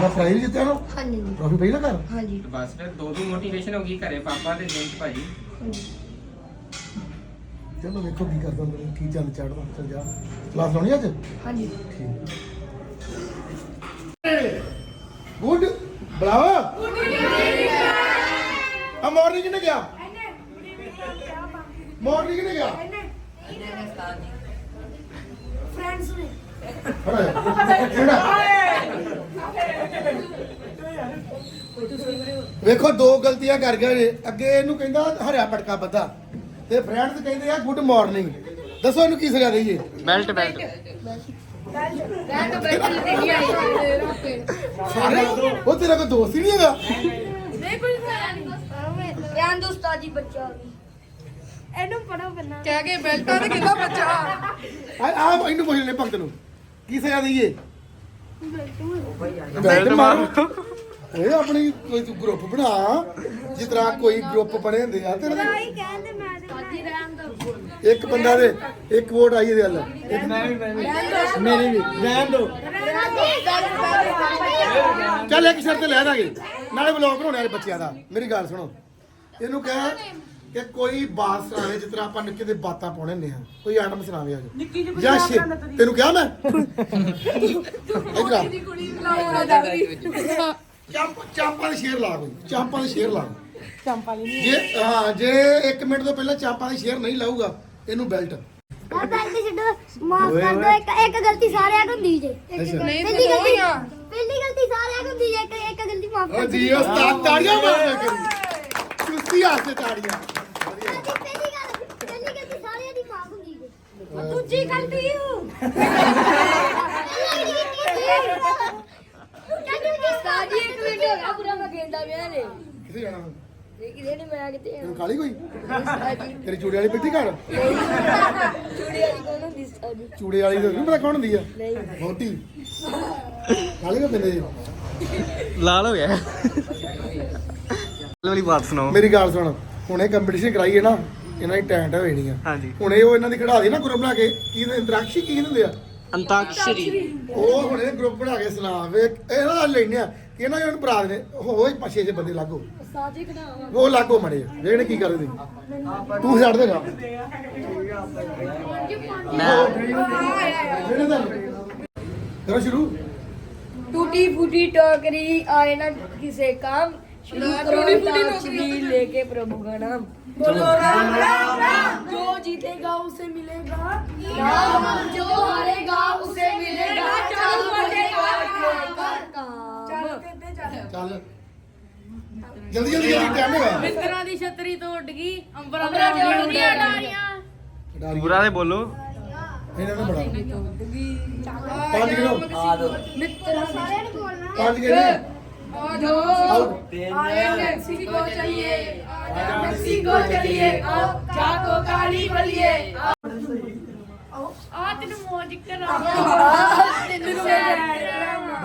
ਮੈਂ ਪ੍ਰਾਈਜ਼ ਜਿੱਤਿਆ ਨਾ। ਹਾਂਜੀ। ਟਰਾਫੀ ਨਾ ਘਰ? ਹਾਂਜੀ। ਬਸ ਫਿਰ ਦੋ ਦੋ ਮੋਟੀਵੇਸ਼ਨ ਹੋ ਗਈ ਘਰੇ ਪਾਪਾ ਤੇ ਜਿੰਨ ਚ ਭਾਜੀ। ਹਾਂਜੀ। ਚਲੋ ਵੇਖੋ ਕੀ ਕਰਦਾ ਮੈਨੂੰ ਕੀ ਚੱਲ ਚੜਦਾ ਚੱਲ ਜਾ। ਕਲਾਸ ਲਾਉਣੀ ਅੱਜ? ਹਾਂਜੀ। ਗੁੱਡ ਬਰਾਵਾ ਆ ਮਾਰਨਿੰਗ ਕਿਨੇ ਗਿਆ ਮਾਰਨਿੰਗ ਕਿਨੇ ਗਿਆ ਫਰੈਂਡਸ ਨੇ। ਖੜਾ ਜਾ, ਖੜਾ ਵੇਖੋ ਦੋ ਗਲਤੀਆਂ ਕਰ ਗਿਆ ਜੇ ਅੱਗੇ ਇਹਨੂੰ ਕਹਿੰਦਾ ਹਰਿਆ ਪਟਕਾ ਬੱਧਾ। ਤੇ ਫਰੈਂਡਸ ਕਹਿੰਦੇ ਆ ਗੁੱਡ ਮਾਰਨਿੰਗ ਦੱਸੋ ਇਹਨੂੰ ਕੀ ਸਜ਼ਾ ਦੇਈਏ? ਬੈਲਟ ਬੈਲਟ ਸਾਰੇ? ਉਹ ਤੇਰਾ ਕੋਈ ਦੋਸਤ ਹੀ ਨਹੀਂ ਹੈਗਾ? ਰਹਿਣ ਦੋ ਉਸਤਾਦ ਜੀ ਬੱਚਾ ਆ ਗਈ ਇਹਨੂੰ ਪੜੋ ਬੰਨਾ ਕਹਿ ਕੇ ਬੈਲਟਾਂ ਤੇ ਕਿੱਦਾਂ ਬੱਚਾ? ਆ ਆ ਇਹਨੂੰ ਪੁੱਛ ਲੈ ਭਗਤ ਨੂੰ। ਕੀ ਸਜ਼ਾ ਦੇਈਏ? ਬੈਲਟ ਮਾਰ। ਓਏ ਆਪਣੀ ਕੋਈ ਤੂੰ ਗਰੁੱਪ ਬਣਾ ਜਿਸ ਤਰ੍ਹਾਂ ਕੋਈ ਗਰੁੱਪ ਬਣੇ ਹੁੰਦੇ ਆ ਤੇਰੇ ਦੇ- ਆਈ ਕਹਿੰਦੇ ਮੈਂ ਤੇ ਸਾਜੀ ਰਹਿਣ ਦੋ। ਇੱਕ ਬੰਦਾ ਦੇ ਇੱਕ ਵੋਟ ਆਈ ਇਹਦੇ ਹੱਲ ਮੈਂ ਵੀ ਮੈਂ ਵੀ। ਮੇਰੀ ਵੀ ਰਹਿਣ ਦੋ। ਚੱਲ ਇੱਕ ਸ਼ਰਤ ਲੈ ਦਾਂਗੇ। ਨਾਲੇ ਬਲੌਗ ਬਣਾਉਣੇ ਵਾਲੇ ਬੱਚਿਆਂ ਦਾ। ਮੇਰੀ ਗੱਲ ਸੁਣੋ। ਇਹਨੂੰ ਕਹਿ ਕਿ ਕੋਈ ਬਾਤ ਸੁਣਾਵੇ ਜਿਸ ਤਰ੍ਹਾਂ ਆਪਾਂ ਨਿੱਕੇ ਦੇ ਬਾਤਾਂ ਪਾਉਣੇ ਹੁੰਦੇ ਆ। ਕੋਈ ਆਟਮ ਸੁਣਾਵੇ ਅੱਜ। ਜਾਂ ਸ਼ੇ ਤੈਨੂੰ ਕਿਹਾ ਮੈਂ? ਇਧਰ ਚਾਂਪ ਚਾਂਪਾਂ ਦੇ ਸ਼ੇਰ ਲਾ ਕੋਈ ਚਾਂਪਾਂ ਦੇ ਸ਼ੇਰ ਲਾ ਚਾਂਪਾਂ ਨਹੀਂ ਜੇ ਹਾਂ ਜੇ 1 ਮਿੰਟ ਤੋਂ ਪਹਿਲਾਂ ਚਾਂਪਾਂ ਦੇ ਸ਼ੇਰ ਨਹੀਂ ਲਾਊਗਾ ਇਹਨੂੰ ਬੈਲਟ। ਆ ਗਲਤੀ ਛੱਡੋ ਮਾਫ ਕਰ ਦਿਓ ਇੱਕ ਇੱਕ ਗਲਤੀ ਸਾਰਿਆਂ ਨੂੰ ਹੁੰਦੀ ਜੇ। ਨਹੀਂ ਪਹਿਲੀ ਗਲਤੀ ਪਹਿਲੀ ਗਲਤੀ ਸਾਰਿਆਂ ਨੂੰ ਹੁੰਦੀ ਜੇ ਇੱਕ ਇੱਕ ਗਲਤੀ ਮਾਫ ਓ ਕਰ ਜੀ ਉਸਤਾਦ ਤਾੜੀਆਂ ਮਾਰਦੇ ਕਰੀ ਕੁਸ਼ਤੀ ਹਾਸੇ ਤਾੜੀਆਂ। ਪਹਿਲੀ ਗੱਲ ਪਹਿਲੀ ਗਲਤੀ ਸਾਰਿਆਂ ਦੀ ਮਾਫ ਹੁੰਦੀ ਜੇ। ਦੂਜੀ ਗਲਤੀ ਇੱਕ ਮਿੰਟ ਹੋ ਗਿਆ ਪੂਰਾ ਮੈਂ ਗੇਂਦਾ ਵਿਆਹ ਨੇ ਕਿੱਥੇ ਜਾਣਾ ਹੁਣ? ਇਹ ਕਿਤੇ ਨਹੀਂ ਮੈਂ ਕਿਤੇ ਤੈਨੂੰ ਖਾਲੀ ਕੋਈ? ਉਸਤਾਦ ਜੀ ਤੇਰੀ ਚੂੜੇ ਵਾਲੀ ਪਿੱਟੀ ਘਰ? ਚੂੜੀ ਵਾਲੀ ਕੋਣ ਹੁੰਦੀ ਉਸਤਾਦ ਜੀ ਚੂੜੇ ਵਾਲੀ ਤਾਂ ਨਹੀਂ ਪਤਾ ਕੌਣ ਹੁੰਦੀ ਆ। ਨਹੀਂ। ਮੋਟੀ ਖਾਲੀ ਕੋ ਪਿੰਦੇ ਲਾਲ ਹੋ ਗਿਆ। ਵਾਲੀ ਬਾਤ ਸੁਣਾਓ। ਮੇਰੀ ਗੱਲ ਸੁਣ। ਹੁਣੇ ਕੰਪੀਟੀਸ਼ਨ ਕਰਾਈਏ ਨਾ ਇਹਨਾਂ ਦੀ ਟੈਂਟ ਹੋ ਜਾਣੀ ਆ। ਹਾਂਜੀ। ਹੁਣੇ ਉਹ ਇਹਨਾਂ ਦੀ ਖੜਾ ਦੇ ਨਾ ਗਰੁੱਪ ਬਣਾ ਕੇ ਕੀ ਇੰਤਰਾਕਸ਼ੀ ਕੀ ਹੁੰਦੇ ਆ? ਅੰਤਾਕਸ਼ਰੀ। ਉਹ ਹੁਣੇ ਗਰੁੱਪ ਬਣਾ ਕੇ ਸੁਣਾ। ਵੇ ਇਹਨਾਂ ਦਾ ਲੈਣੇ ਆ। ਇਹਨਾਂ ਨੂੰ ਬਰਾ ਦੇ ਹੋਏ ਪਾਛੇ ਜੇ ਬੰਦੇ ਲਾਗੋ ਉਸਤਾਦ ਜੀ ਕਢਾਵਾ ਉਹ ਲਾਗੋ ਮੜੇ ਵੇਖਣੇ ਕੀ ਕਰਦੇ ਤੂੰ ਛੱਡ ਦੇਗਾ ਮੈਂ ਕਰੋ ਸ਼ੁਰੂ टूटी फूटी टोकरी आए ना किसे काम शुरू करो ताजगी लेके प्रभु का नाम बोलो राम राम राम जो जीतेगा उसे मिलेगा नाम जो हारेगा उसे मिलेगा चल बढ़ेगा काम ਜਲਦੀ ਜਲਦੀ ਜਲਦੀ ਟਾਈਮ ਹੈਗਾ ਮਿੱਤਰਾਂ ਦੀ ਛਤਰੀ ਤੋਂ ਉੱਡ ਗਈ ਅੰਬਰਾਂ ਦੇ ਉੱਡ ਗਈ। ਡਾਰੀਆਂ। ਪੂਰਾ ਦੇ ਬੋਲੋ। ਇਹਨਾਂ ਨੂੰ ਬੜਾ 5 ਕਿਲੋ। ਮਿੱਤਰਾਂ ਸਾਰਿਆਂ ਨੂੰ ਬੋਲਣਾ 5 ਕਿਲੋ। ਆ ਦੋ ਆਏ ਮੈਕਸੀਕੋ ਚਲੀਏ ਆ ਮੈਕਸੀਕੋ ਚਲੀਏ ਆ ਚਾਕੋ ਕਾਲੀ ਬਲੀਏ। ਆ ਤੈਨੂੰ ਮੋਜ ਕਰਾ ਤੈਨੂੰ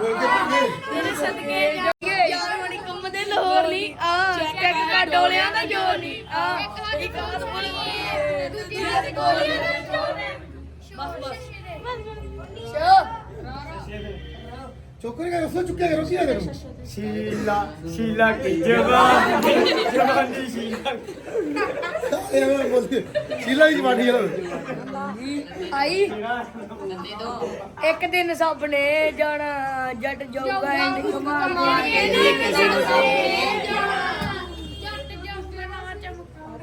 ਤੇਰੇ ਸਦਕੇ ਜਾਈਏ ਯਾਰ ਮਣੀ ਕੰਮ ਦੇ ਲਾਹੌਰ ਲਈ ਆ ਚੈੱਕ ਕਰ ਡੋਲਿਆਂ ਦਾ ਜੋਰ ਨਹੀਂ। ਆ ਇੱਕ ਹੱਥ ਬੋਲੀਏ ਦੂਜੀ ਹੱਥ ਗੋਲੀਆਂ ਦਾ ਜੋਰ ਨੇ ਬਸ ਬਸ। ਚੁੱਕ ਕੇ ਰਸੋ ਚੁੱਕਿਆ ਕਰੋ ਕੀ ਆ ਕਰੋ ਸ਼ੀਲਾ ਸ਼ੀਲਾ ਕੀ ਜਵਾਨੀ ਜਵਾਨੀ ਸ਼ੀਲਾ ਇਹ ਮੈਂ ਬੋਲਦੀ ਸ਼ੀਲਾ ਦੀ ਜਵਾਨੀ ਵਾਲਾ ਆਈ ਇੱਕ ਦਿਨ ਸਭ ਨੇ ਜਾਣਾ ਜੱਟ ਜੋਗਾ ਐਂਡ ਕਮਾਲ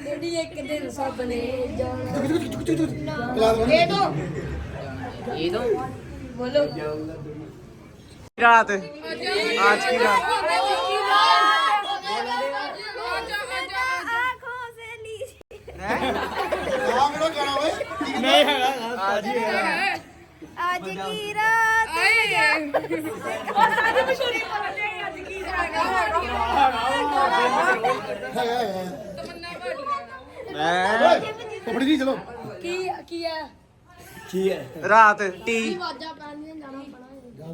ਜਿਹੜੀ ਇੱਕ ਦਿਨ ਸਭ ਨੇ ਜਾਣਾ ਕਲਾਸ ਇਹ ਦੋ ਇਹ ਦੋ। ਬੋਲੋ। ਰਾਤ आज की रात ਆਂਖੋਂ ਸੇ ਲੀ ਆ ਮੇਰਾ ਗਾਣਾ ਓਏ नहीं है आज ही है ਅੱਜ ਕੀ ਰਾਤ ਉਹ ਸਾਡੀ ਮਸ਼ਹੂਰੀ ਪਤਾ ਨਹੀਂ ਅੱਜ ਕੀ ਹੈਗਾ ਹੈਗਾ ਹੈਗਾ मैं ਓਏ ਕਪੜੀ ਜੀ ਚਲੋ ਕੀ ਕੀ ਹੈ रात टी ਆਵਾਜ਼ਾਂ ਪੈਣੀਆਂ ਜਾਣਾ ਪੜਾ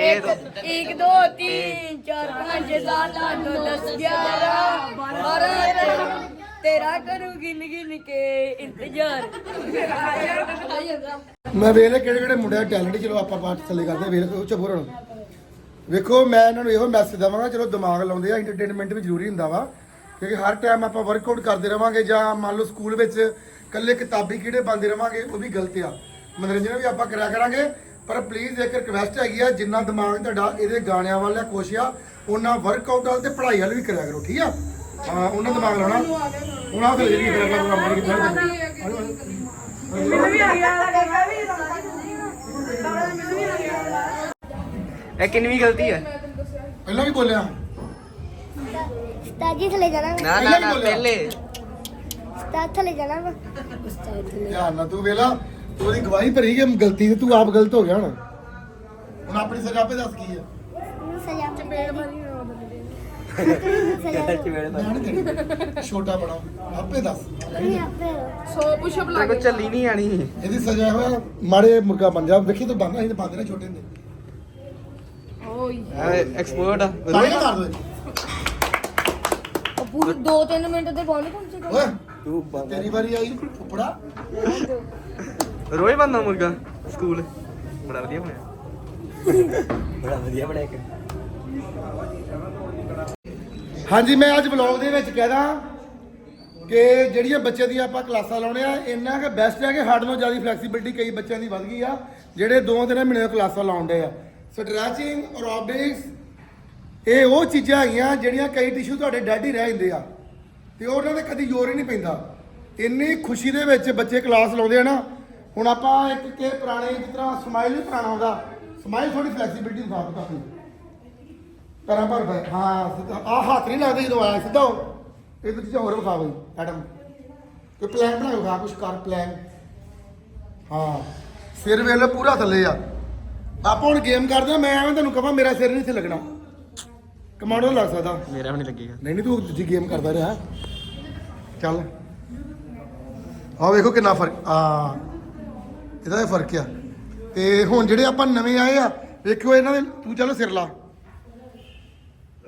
एक एक दो तीन चार पाँच सात आठ नौ दस ग्यारह बारह तेरह तेरा करूँ गिन गिन के इंतजार ਮੈਂ ਵੇਖ ਲਿਆ ਕਿਹੜੇ ਕਿਹੜੇ ਮੁੰਡੇ ਦਾ ਟੈਲੈਂਟ ਚਲੋ ਆਪਾਂ ਬਾਤ ਥੱਲੇ ਕਰਦੇ ਹਾਂ, ਵੇਖ ਲਓ ਚੁੱਪ ਰਹੋ ਵੇਖੋ ਮੈਂ ਇਹਨਾਂ ਨੂੰ ਇਹੋ ਮੈਸੇਜ ਦਵਾਂਗਾ ਚਲੋ ਦਿਮਾਗ ਲਾਉਂਦੇ ਆ ਐਂਟਰਟੇਨਮੈਂਟ ਵੀ ਜ਼ਰੂਰੀ ਹੁੰਦਾ ਵਾ ਕਿਉਂਕਿ ਹਰ ਟਾਈਮ ਆਪਾਂ ਵਰਕਆਊਟ ਕਰਦੇ ਰਵਾਂਗੇ ਜਾਂ ਮੰਨ ਲਓ ਸਕੂਲ ਵਿੱਚ ਇਕੱਲੇ ਕਿਤਾਬੀ ਕੀੜੇ ਬੰਦੇ ਰਵਾਂਗੇ ਉਹ ਵੀ ਗਲਤ ਆ ਮਨੋਰੰਜਨ ਵੀ ਆਪਾਂ ਕਰਿਆ ਕਰਾਂਗੇ ਪਰ ਪਲੀਜ਼ ਇੱਕ ਰਿਕਵੈਸਟ ਹੈਗੀ ਆ ਜਿੰਨਾ ਦਿਮਾਗ ਤੁਹਾਡਾ ਇਹਦੇ ਗਾਣਿਆਂ ਵੱਲ ਆ ਕੁਛ ਆ ਉਹਨਾਂ ਵਰਕਆਊਟ ਵੱਲ ਤੇ ਪੜ੍ਹਾਈ ਵੱਲ ਵੀ ਕਰਿਆ ਕਰੋ ਠੀਕ ਆ? ਹਾਂ ਉਹਨਾਂ ਦਿਮਾਗ ਲਾਉਣਾ। ਉਹਨਾਂ ਤੇ ਜਿਹੜੀ ਕਰਿਆ ਕਰੋ ਮਾਰੀ ਕਿ ਇਹ ਕਿੰਨੀ ਗਲਤੀ ਹੈ? ਪਹਿਲਾਂ ਵੀ ਬੋਲਿਆ। ਉਸਤਾਦ ਜੀ ਥਲੇ ਜਾਣਾ ਨਾ ਨਾ ਨਾ ਪਹਿਲੇ। ਉਸਤਾਦ ਥਲੇ ਜਾਣਾ ਵਾ। ਧਿਆਨ ਨਾਲ ਤੂੰ ਵੇਲਾ ਉਹਦੀ ਗਵਾਹੀ ਭਰੀ ਕਿ ਗਲਤੀ ਤੇ ਤੂੰ ਆਪ ਗਲਤ ਹੋ ਗਿਆ ਹੁਣ? ਹੁਣ ਆਪਣੀ ਸਜ਼ਾ ਆਪੇ ਦੱਸ ਕੀ ਹੈ ਸਜ਼ਾ ਚਪੇੜ ਮਾਰੀ ਸਜ਼ਾ ਮੈਂ ਨਹੀਂ ਦੇਣੀ। ਛੋਟਾ ਬੜਾ ਆਪੇ ਦੱਸ। ਨਹੀਂ ਆਪੇ 100 ਪੁਸ਼ਅਪ ਲਾ ਕੋ। ਚੱਲੀ ਨਹੀਂ ਆਣੀ ਇਹਦੀ ਸਜ਼ਾ ਹੋਇਆ ਮਾੜੇ ਮੁਰਗਾ ਬਣ ਜਾ। ਵੇਖੀ ਤੂੰ ਬੰਦਾ ਇਹਦੇ ਬੰਦੇ ਨੇ ਛੋਟੇ ਹੁੰਦੇ। ਓਏ। ਐਕਸਪਰਟ ਆ। ਤਾਂ ਹੀ ਮਾਰ ਦੇ ਉਹ ਪੂਰੇ 2-3 ਮਿੰਟ ਸੇ ਓਏ ਤੂੰ ਤੇਰੀ ਵਾਰੀ ਆਈ ਫੁੱਪੜਾ ਰੋਜ਼ ਬੰਦਾ ਮੁਰਗਾ ਸਕੂਲ। ਬੜਾ ਵਧੀਆ ਬਣਿਆ। ਬੜਾ ਵਧੀਆ ਬਣਿਆ ਕਿ ਹਾਂਜੀ ਮੈਂ ਅੱਜ ਵਲੌਗ ਦੇ ਵਿੱਚ ਕਹਿਦਾ ਕਿ ਜਿਹੜੀਆਂ ਬੱਚੇ ਦੀਆਂ ਆਪਾਂ ਕਲਾਸਾਂ ਲਾਉਣੇ ਆ ਇੰਨਾ ਕਿ ਬੈਸਟ ਹੈ ਕਿ ਸਾਡੇ ਨਾਲੋਂ ਜ਼ਿਆਦਾ ਫਲੈਕਸੀਬਿਲਟੀ ਕਈ ਬੱਚਿਆਂ ਦੀ ਵੱਧ ਗਈ ਆ ਜਿਹੜੇ ਦੋ ਤਿੰਨ ਮਹੀਨੇ ਦੀਆਂ ਕਲਾਸਾਂ ਲਾਉਂਦੇ ਆ। ਸਟ੍ਰੈਚਿੰਗ ਐਰੋਬਿਕਸ ਇਹ ਉਹ ਚੀਜ਼ਾਂ ਹੈਗੀਆਂ ਜਿਹੜੀਆਂ ਕਈ ਟਿਸ਼ੂ ਤੁਹਾਡੇ ਡੈਡ ਹੀ ਰਹਿ ਜਾਂਦੇ ਆ ਤੇ ਉਹਨਾਂ ਦੇ ਕਦੀ ਜ਼ੋਰ ਹੀ ਨਹੀਂ ਪੈਂਦਾ। ਇੰਨੀ ਖੁਸ਼ੀ ਦੇ ਵਿੱਚ ਬੱਚੇ ਕਲਾਸ ਲਾਉਂਦੇ ਆ ਨਾ ਹੁਣ ਆਪਾਂ ਇੱਕ ਕਿ ਪੁਰਾਣੇ ਜਿਸ ਤਰ੍ਹਾਂ ਸਮਾਈਲ ਵੀ ਪੁਰਾਣਾ ਆਉਂਦਾ ਸਮਾਈਲ ਥੋੜੀ ਫਲੈਕਸੀਬਿਲਟੀ ਦਿਖਾ ਦਿੱਤਾ ਆਪਣੀ ਕਰਾਂ ਪਰ ਹਾਂ ਆ ਹੱਥ ਨਹੀਂ ਲੱਗਦਾ ਜਦੋਂ ਆਇਆ ਸਿੱਧਾ ਹੋ ਇਹ ਚੀਜ਼ਾਂ ਹੋਰ ਵਿਖਾ ਬਈ ਮੈਡਮ ਕੋਈ ਪਲਾਨ ਬਣਾਓ ਵਿਖਾ ਕੁਛ ਕਰ ਪਲਾਨ ਹਾਂ ਸਿਰ ਵੇਲੇ ਪੂਰਾ ਥੱਲੇ ਆ। ਆਪਾਂ ਹੁਣ ਗੇਮ ਕਰਦੇ ਆ ਮੈਂ ਐਵੇਂ ਤੁਹਾਨੂੰ ਕਹਾਂ ਮੇਰਾ ਸਿਰ ਨਹੀਂ ਇੱਥੇ ਲੱਗਣਾ। ਕਮਾਂਡੋ ਲੱਗ ਸਕਦਾ। ਮੇਰਾ ਵੀ ਨਹੀਂ ਲੱਗੇਗਾ। ਨਹੀਂ ਨਹੀਂ ਤੂੰ ਦੂਜੀ ਗੇਮ ਕਰਦਾ ਰਿਹਾ। ਚੱਲ। ਆ ਵੇਖੋ ਕਿੰਨਾ ਫ਼ਰਕ ਆ ਇਹਦਾ ਇਹ ਫ਼ਰਕ ਆ। ਤੇ ਹੁਣ ਜਿਹੜੇ ਆਪਾਂ ਨਵੇਂ ਆਏ ਆ ਵੇਖਿਓ ਇਹਨਾਂ ਦੇ ਤੂੰ ਚਲੋ ਸਿਰ ਲਾ।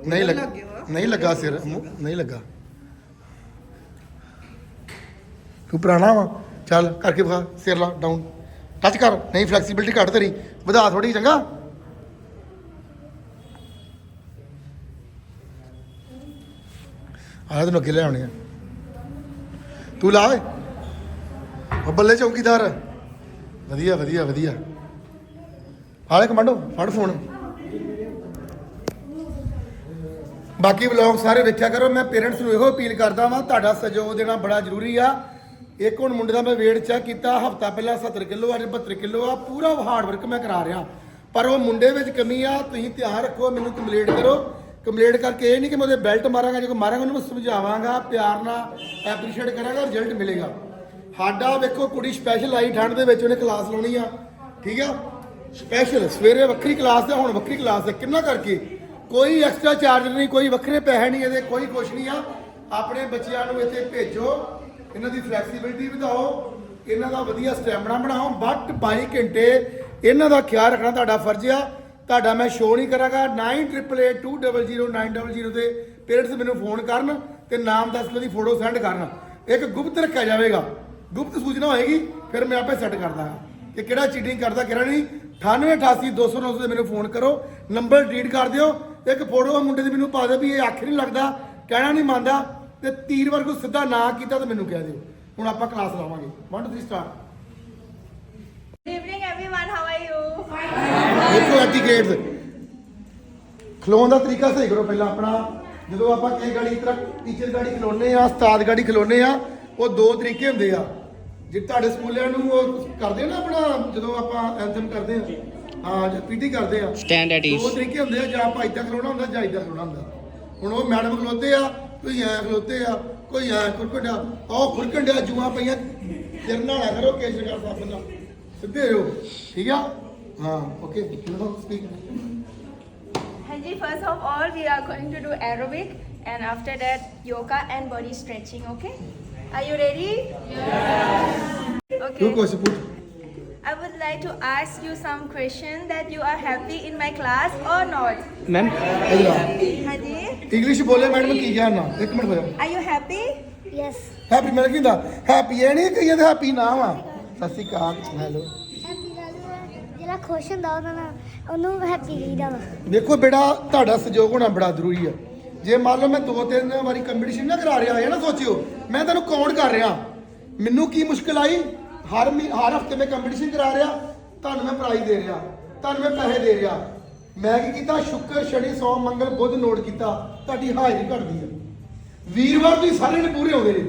ਨਹੀਂ ਲੱਗਾ ਨਹੀਂ ਲੱਗਾ ਸਿਰ ਮੂੰਹ- ਨਹੀਂ ਲੱਗਾ। ਤੂੰ ਪੁਰਾਣਾ ਵਾ। ਚੱਲ ਕਰਕੇ ਵਿਖਾ ਸਿਰ ਲਾ ਡਾਊਨ ਟੱਚ ਕਰ ਨਹੀਂ ਫਲੈਕਸੀਬਿਲਟੀ ਘੱਟ ਤੇਰੀ। ਵਧਾ ਥੋੜੀ ਚੰਗਾ? ਆਹ ਤੈਨੂੰ ਅੱਗੇ ਲੈ ਆਉਣੇ ਆ। ਤੂੰ ਲਾ ਓਏ। ਉਹ ਬੱਲੇ ਚੌਕੀਦਾਰ। ਵਧੀਆ ਵਧੀਆ ਵਧੀਆ। ਹਾਲੇ ਕਮਾਂਡੋ, ਫੜ ਫੋਨ। ਬਾਕੀ ਵਲੌਗ ਸਾਰੇ ਵੇਖਿਆ ਕਰੋ, ਮੈਂ ਪੇਰੈਂਟਸ ਨੂੰ ਇਹੋ ਅਪੀਲ ਕਰਦਾ ਵਾਂ, ਤੁਹਾਡਾ ਸਹਿਯੋਗ ਦੇਣਾ ਬੜਾ ਜ਼ਰੂਰੀ ਆ। ਇੱਕ ਹੁਣ ਮੁੰਡੇ ਦਾ ਮੈਂ weight ਚੈੱਕ ਕੀਤਾ, ਹਫਤਾ ਪਹਿਲਾਂ 70 ਕਿਲੋ, ਅੱਜ 72 ਕਿਲੋ ਆ, ਪੂਰਾ ਹਾਰਡ ਵਰਕ ਮੈਂ ਕਰਾ ਰਿਹਾ। ਪਰ ਉਹ ਮੁੰਡੇ ਵਿੱਚ ਕਮੀ ਆ, ਤੁਸੀਂ ਧਿਆਨ ਰੱਖੋ, ਮੈਨੂੰ ਕੰਪਲੀਟ ਕਰੋ। ਕੰਪਲੀਟ ਕਰਕੇ ਇਹ ਨਹੀਂ ਕਿ ਮੈਂ ਉਹਦੇ ਬੈਲਟ ਮਾਰਾਂਗਾ, ਜੇ ਕੋਈ ਮਾਰਾਂਗਾ ਉਹਨੂੰ ਮੈਂ ਸਮਝਾਵਾਂਗਾ, ਪਿਆਰ ਨਾਲ ਐਪਰੀਸ਼ੀਏਟ ਕਰਾਂਗਾ ਰਿਜ਼ਲਟ ਮਿਲੇਗਾ। ਸਾਡਾ ਵੇਖੋ ਕੁੜੀ ਸਪੈਸ਼ਲ ਆਈ ਠੰਡ ਦੇ ਵਿੱਚ, ਉਹਨੇ ਕਲਾਸ ਲਾਉਣੀ ਆ। ਠੀਕ ਆ? ਸਪੈਸ਼ਲ ਸਵੇਰੇ ਵੱਖਰੀ ਕਲਾਸ ਤੇ, ਹੁਣ ਵੱਖਰੀ ਕਲਾਸ ਹੈ ਕਿੰਨਾ ਕਰਕੇ? ਕੋਈ ਐਕਸਟਰਾ ਚਾਰਜ ਨਹੀਂ, ਕੋਈ ਵੱਖਰੇ ਪੈਸੇ ਨਹੀਂ ਇਹਦੇ, ਕੋਈ ਕੁਛ ਨਹੀਂ ਆ। ਆਪਣੇ ਬੱਚਿਆਂ ਨੂੰ ਇੱਥੇ ਭੇਜੋ। ਇਹਨਾਂ ਦੀ ਫਲੈਕਸੀਬਿਲਟੀ ਵਧਾਓ। ਇਹਨਾਂ ਦਾ ਵਧੀਆ ਸਟੈਮਿਨਾ ਬਣਾਓ। ਬਟ 22 ਘੰਟੇ ਇਹਨਾਂ ਦਾ ਖਿਆਲ ਰੱਖਣਾ ਤੁਹਾਡਾ ਫਰਜ਼ ਆ। ਤੁਹਾਡਾ ਮੈਂ ਸ਼ੋਅ ਨਹੀਂ ਕਰਾਂਗਾ। 9882000900 ਤੇ ਪੇਰੈਂਟਸ ਮੈਨੂੰ ਫੋਨ ਕਰਨ ਤੇ ਨਾਮ ਦੱਸ ਕੇ ਉਹਦੀ ਫੋਟੋ ਸੈਂਡ ਕਰਨ। ਇੱਕ ਗੁਪਤ ਰੱਖਿਆ ਜਾਵੇਗਾ। ਗੁਪਤ ਸੂਚਨਾ ਹੋਏਗੀ ਫਿਰ ਮੈਂ ਆਪੇ ਸੈੱਟ ਕਰ ਦਾਂਗਾ ਕਿ ਕਿਹੜਾ ਚੀਟਿੰਗ ਕਰਦਾ ਕਿਹੜਾ ਨਹੀਂ। 9888200900 ਤੇ ਮੈਨੂੰ ਫੋਨ ਕਰੋ। ਨੰਬਰ ਡੀਡ ਕਰ ਦਿਓ। ਇੱਕ ਫੋਟੋ ਮੁੰਡੇ ਦੀ ਮੈਨੂੰ ਪਾ ਦਿਓ ਵੀ ਇਹ ਅੱਖ ਨਹੀਂ ਲੱਗਦਾ ਕਹਿਣਾ ਨਹੀਂ ਮੰਨਦਾ ਤੇ ਤੀਰ ਵਰਗੂ ਸਿੱਧਾ ਨਾ ਕੀਤਾ ਤਾਂ ਮੈਨੂੰ ਕਹਿ ਦਿਓ। ਹੁਣ ਆਪਾਂ ਕਲਾਸ ਲਾਵਾਂਗੇ। 1 2 3 start Good evening, everyone. How are you? ਦੇਖੋ ਐਟੀਕੇਟਸ ਖਲੋਣ ਦਾ ਤਰੀਕਾ ਸਹੀ ਕਰੋ ਪਹਿਲਾਂ ਆਪਣਾ। ਜਦੋਂ ਆਪਾਂ ਕਿਸੇ ਗਾੜੀ ਤਰ੍ਹਾਂ ਟੀਚਰ ਗਾੜੀ ਖਲੋਨੇ ਆ ਉਸਤਾਦ ਗਾੜੀ ਖਲੋਨੇ ਆ ਉਹ ਦੋ ਤਰੀਕੇ ਹੁੰਦੇ ਆ। ਜੇ ਤੁਹਾਡੇ ਸਕੂਲਿਆਂ ਨੂੰ ਉਹ ਕਰਦੇ ਆ ਨਾ ਆਪਣਾ ਜਦੋਂ ਆਪਾਂ ਐਂਥਮ ਕਰਦੇ ਆ ਹਾਂ ਜਾਂ ਪੀਟੀ ਕਰਦੇ ਆ at ease. ਦੋ ਤਰੀਕੇ ਹੁੰਦੇ ਆ ਜਾਂ ਆਪਾਂ ਇਦਾਂ ਖਲੋਣਾ ਹੁੰਦਾ ਜਾਂ ਇਦਾਂ ਖਲੋਣਾ ਹੁੰਦਾ। ਹੁਣ ਉਹ ਮੈਡਮ ਖਲੋਤੇ ਆ ਕੋਈ ਐ ਖਲੋਤੇ ਆ ਕੋਈ ਐ ਖੁਰਕੰਡਿਆ ਉਹ ਖੁਰਕੰਡਿਆ ਜੂਆਂ ਪਈਆਂ ਸਿਰ ਨਾਲ ਕਰੋ ਕੇਸ ਕਰ ਸਾਫ਼ ਨਾਲ ਸਿੱਧੇ ਹੋ। ਠੀਕ ਆ? ਹਾਂ okay you speak Hanji, first of all, we are going to do aerobic and after that, yoga and body stretching, okay? Are you ready? Two Okay. I would like to ask you some question that you are happy in my class or not. Ma'am Hanji, English ਬੋਲੇ madam ਕੀ ਕਿਹਾ ਨਾ ਇੱਕ minute ਹੋਇਆ are you happy? Yes happy ਮੈਂ ਕਹਿੰਦਾ happy ਇਹ ਨਹੀਂ ਕਹੀਏ ਤੇ ਹੈਪੀ ਨਾ ਵਾ ਸਤਿ ਸ਼੍ਰੀ ਅਕਾਲ ਹੈਲੋ ਜਿਹੜਾ ਖੁਸ਼ ਹੁੰਦਾ ਉਹਦਾ ਨਾ ਉਹਨੂੰ ਹੈਪੀ ਕਹੀਦਾ ਵਾ ਦੇਖੋ ਬੇਟਾ ਤੁਹਾਡਾ ਸਹਿਯੋਗ ਹੋਣਾ ਬੜਾ ਜ਼ਰੂਰੀ ਹੈ ਜੇ ਮੰਨ ਲਓ ਮੈਂ ਦੋ ਤਿੰਨ ਵਾਰੀ ਕੰਪੀਟੀਸ਼ਨ ਨਾ ਕਰਾ ਰਿਹਾ ਇਹ ਨਾ, ਸੋਚਿਓ। ਮੈਂ ਤੁਹਾਨੂੰ ਕਾਊਂਟ ਕਰ ਰਿਹਾ? ਮੈਨੂੰ ਕੀ ਮੁਸ਼ਕਲ ਆਈ? ਹਰ ਮਹੀ- ਹਰ ਹਫ਼ਤੇ ਮੈਂ ਕੰਪੀਟੀਸ਼ਨ ਕਰਾ ਰਿਹਾ, ਤੁਹਾਨੂੰ ਮੈਂ ਪ੍ਰਾਈਜ਼ ਦੇ ਰਿਹਾ, ਤੁਹਾਨੂੰ ਮੈਂ ਪੈਸੇ ਦੇ ਰਿਹਾ। ਮੈਂ ਕੀ ਕੀਤਾ? ਸ਼ੁੱਕਰ, ਸ਼ਨੀ, ਸੋਮ, ਮੰਗਲ, ਬੁੱਧ ਨੋਟ ਕੀਤਾ। ਤੁਹਾਡੀ ਹਾਜ਼ਰੀ ਘਟਦੀ ਹੈ ਵੀਰਵਾਰ ਤੁਸੀਂ ਸਾਰੇ ਨੇ ਪੂਰੇ ਆਉਂਦੇ ਨੇ